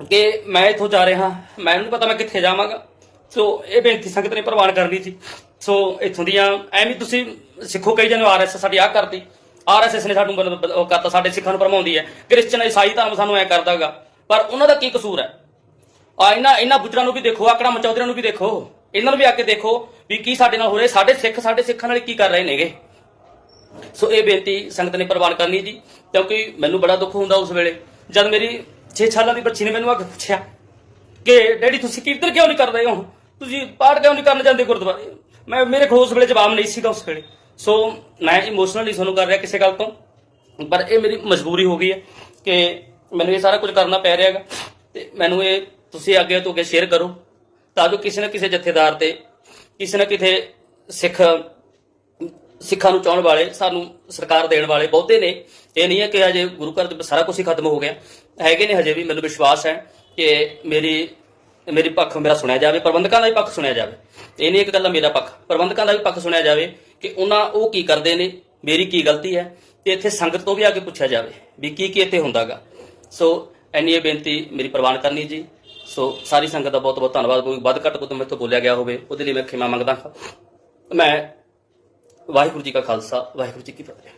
ਕਿ ਮੈਂ ਇੱਥੋਂ ਜਾ ਰਿਹਾ, ਮੈਂ ਨਹੀਂ ਪਤਾ ਮੈਂ ਕਿੱਥੇ ਜਾਵਾਂਗਾ। ਸੋ ਇਹ ਬੇਨਤੀ ਸੰਗਤ ਨੇ ਪ੍ਰਵਾਨ ਕਰਨੀ ਜੀ ਸੋ ਇੱਥੋਂ ਦੀਆਂ, ਐਵੇਂ ਤੁਸੀਂ ਸਿੱਖੋ ਕਈ ਜਨ ਆਰਐਸ ਸਾਡੀ ਆ ਕਰਦੀ ਆਰਐਸਐਸ ਨੇ ਸਾਨੂੰ ਬਲ- ਉਹ ਕਰਤਾ, ਸਾਡੇ ਸਿੱਖਾਂ ਨੂੰ ਭਰਮਾਉਂਦੀ ਹੈ। ਕ੍ਰਿਸਚਨ ਈਸਾਈ ਧਰਮ ਸਾਨੂੰ ਐ ਕਰਦਾਗਾ। ਪਰ ਉਹਨਾਂ ਦਾ ਕੀ ਕਸੂਰ ਹੈ? ਆ, ਇਹਨਾਂ ਇਹਨਾਂ ਬੁੱਜਰਾਂ ਨੂੰ ਵੀ ਦੇਖੋ ਆਕੜਾ ਮਚੌਧਰੀਆਂ ਨੂੰ ਵੀ ਦੇਖੋ। ਇਹਨਾਂ ਨੂੰ ਵੀ ਆ ਕੇ ਦੇਖੋ ਵੀ ਕੀ ਸਾਡੇ ਨਾਲ ਹੋ ਰਿਹਾ। ਸਾਡੇ ਸਿੱਖ, ਸਾਡੇ ਸਿੱਖਾਂ ਨਾਲ ਕੀ ਕਰ ਰਹੇ ਨੇਗੇ? ਸੋ ਇਹ ਬੇਨਤੀ ਸੰਗਤ ਨੇ ਪ੍ਰਵਾਨ ਕਰਨੀ ਜੀ, ਕਿਉਂਕਿ ਮੈਨੂੰ ਬੜਾ ਦੁੱਖ ਹੁੰਦਾ ਉਸ ਵੇਲੇ। ਜਦ ਮੇਰੀ 6 ਸਾਲਾਂ ਦੀ ਬੱਚੀ ਨੇ ਮੈਨੂੰ ਆ ਕੇ ਪੁੱਛਿਆ ਕਿ, ਡੈਡੀ, ਤੁਸੀਂ ਕੀਰਤਨ ਕਿਉਂ ਨਹੀਂ ਕਰ ਰਹੇ ਹੋ? ਤੁਸੀਂ ਪਾਠ ਕਿਉਂ ਨਹੀਂ ਕਰਨ ਜਾਂਦੇ ਗੁਰਦੁਆਰੇ? ਮੈਂ, ਮੇਰੇ ਕੋਲ ਉਸ ਵੇਲੇ ਜਵਾਬ ਨਹੀਂ ਸੀਗਾ ਉਸ ਵੇਲੇ। ਸੋ ਮੈਂ ਇਮੋਸ਼ਨਲੀ ਤੁਹਾਨੂੰ ਕਰ ਰਿਹਾ ਕਿਸੇ ਗੱਲ ਤੋਂ, ਪਰ ਇਹ ਮੇਰੀ ਮਜਬੂਰੀ ਹੋ ਗਈ ਹੈ ਕਿ ਮੈਨੂੰ ਇਹ ਸਾਰਾ ਕੁਝ ਕਰਨਾ ਪੈ ਰਿਹਾ ਹੈਗਾ ਤੇ ਮੈਨੂੰ ਇਹ ਤੁਸੀਂ ਅੱਗੇ ਤੋਂ ਅੱਗੇ ਸ਼ੇਅਰ ਕਰੋ ਤਾਂ ਜੋ ਕਿਸੇ ਨਾ ਕਿਸੇ ਜਥੇਦਾਰ ਤੇ, ਕਿਸੇ ਨਾ ਕਿਸੇ ਸਿੱਖ, ਸਿੱਖਾਂ ਨੂੰ ਚਾਹਣ ਵਾਲੇ, ਸਾਨੂੰ ਸਰਕਾਰ ਦੇਣ ਵਾਲੇ ਬਹੁਤੇ ਨੇ। ਇਹ ਨਹੀਂ ਹੈ ਕਿ ਅਜੇ ਗੁਰੂ ਘਰ ਚ ਸਾਰਾ ਕੁਝ ਹੀ ਖਤਮ ਹੋ ਗਿਆ। ਹੈਗੇ ਨੇ ਹਜੇ ਵੀ, ਮੈਨੂੰ ਵਿਸ਼ਵਾਸ ਹੈ ਕਿ ਮੇਰੀ ਮੇਰੀ ਪੱਖ ਮੇਰਾ ਸੁਣਿਆ ਜਾਵੇ, ਪ੍ਰਬੰਧਕਾਂ ਦਾ ਵੀ ਪੱਖ ਸੁਣਿਆ ਜਾਵੇ। ਇਹ ਨਹੀਂ ਇੱਕ ਗੱਲ ਮੇਰਾ ਪੱਖ। ਪ੍ਰਬੰਧਕਾਂ ਦਾ ਵੀ ਪੱਖ ਸੁਣਿਆ ਜਾਵੇ ਕਿ ਉਹਨਾਂ ਉਹ ਕੀ ਕਰਦੇ ਨੇ, ਮੇਰੀ ਕੀ ਗਲਤੀ ਹੈ, ਤੇ ਇੱਥੇ ਸੰਗਤ ਤੋਂ ਵੀ ਆ ਕੇ ਪੁੱਛਿਆ ਜਾਵੇ ਵੀ ਕੀ ਕੀ ਇੱਥੇ ਹੁੰਦਾਗਾ। ਸੋ ਐਨੀ ਇਹ ਬੇਨਤੀ ਮੇਰੀ ਪ੍ਰਵਾਨ ਕਰਨੀ ਜੀ। ਸੋ ਸਾਰੀ ਸੰਗਤ ਦਾ ਬਹੁਤ ਬਹੁਤ ਧੰਨਵਾਦ। ਕੋਈ ਵੱਧ ਘੱਟ ਕੋਈ ਮੇਰੇ ਤੋਂ ਬੋਲਿਆ ਗਿਆ ਹੋਵੇ, ਉਹਦੇ ਲਈ ਮੈਂ ਖਿਮਾ ਮੰਗਦਾ ਹਾਂ। ਮੈਂ ਵਾਹਿਗੁਰੂ ਜੀ ਕਾ ਖਾਲਸਾ, ਵਾਹਿਗੁਰੂ ਜੀ ਕੀ ਫਤਿਹ।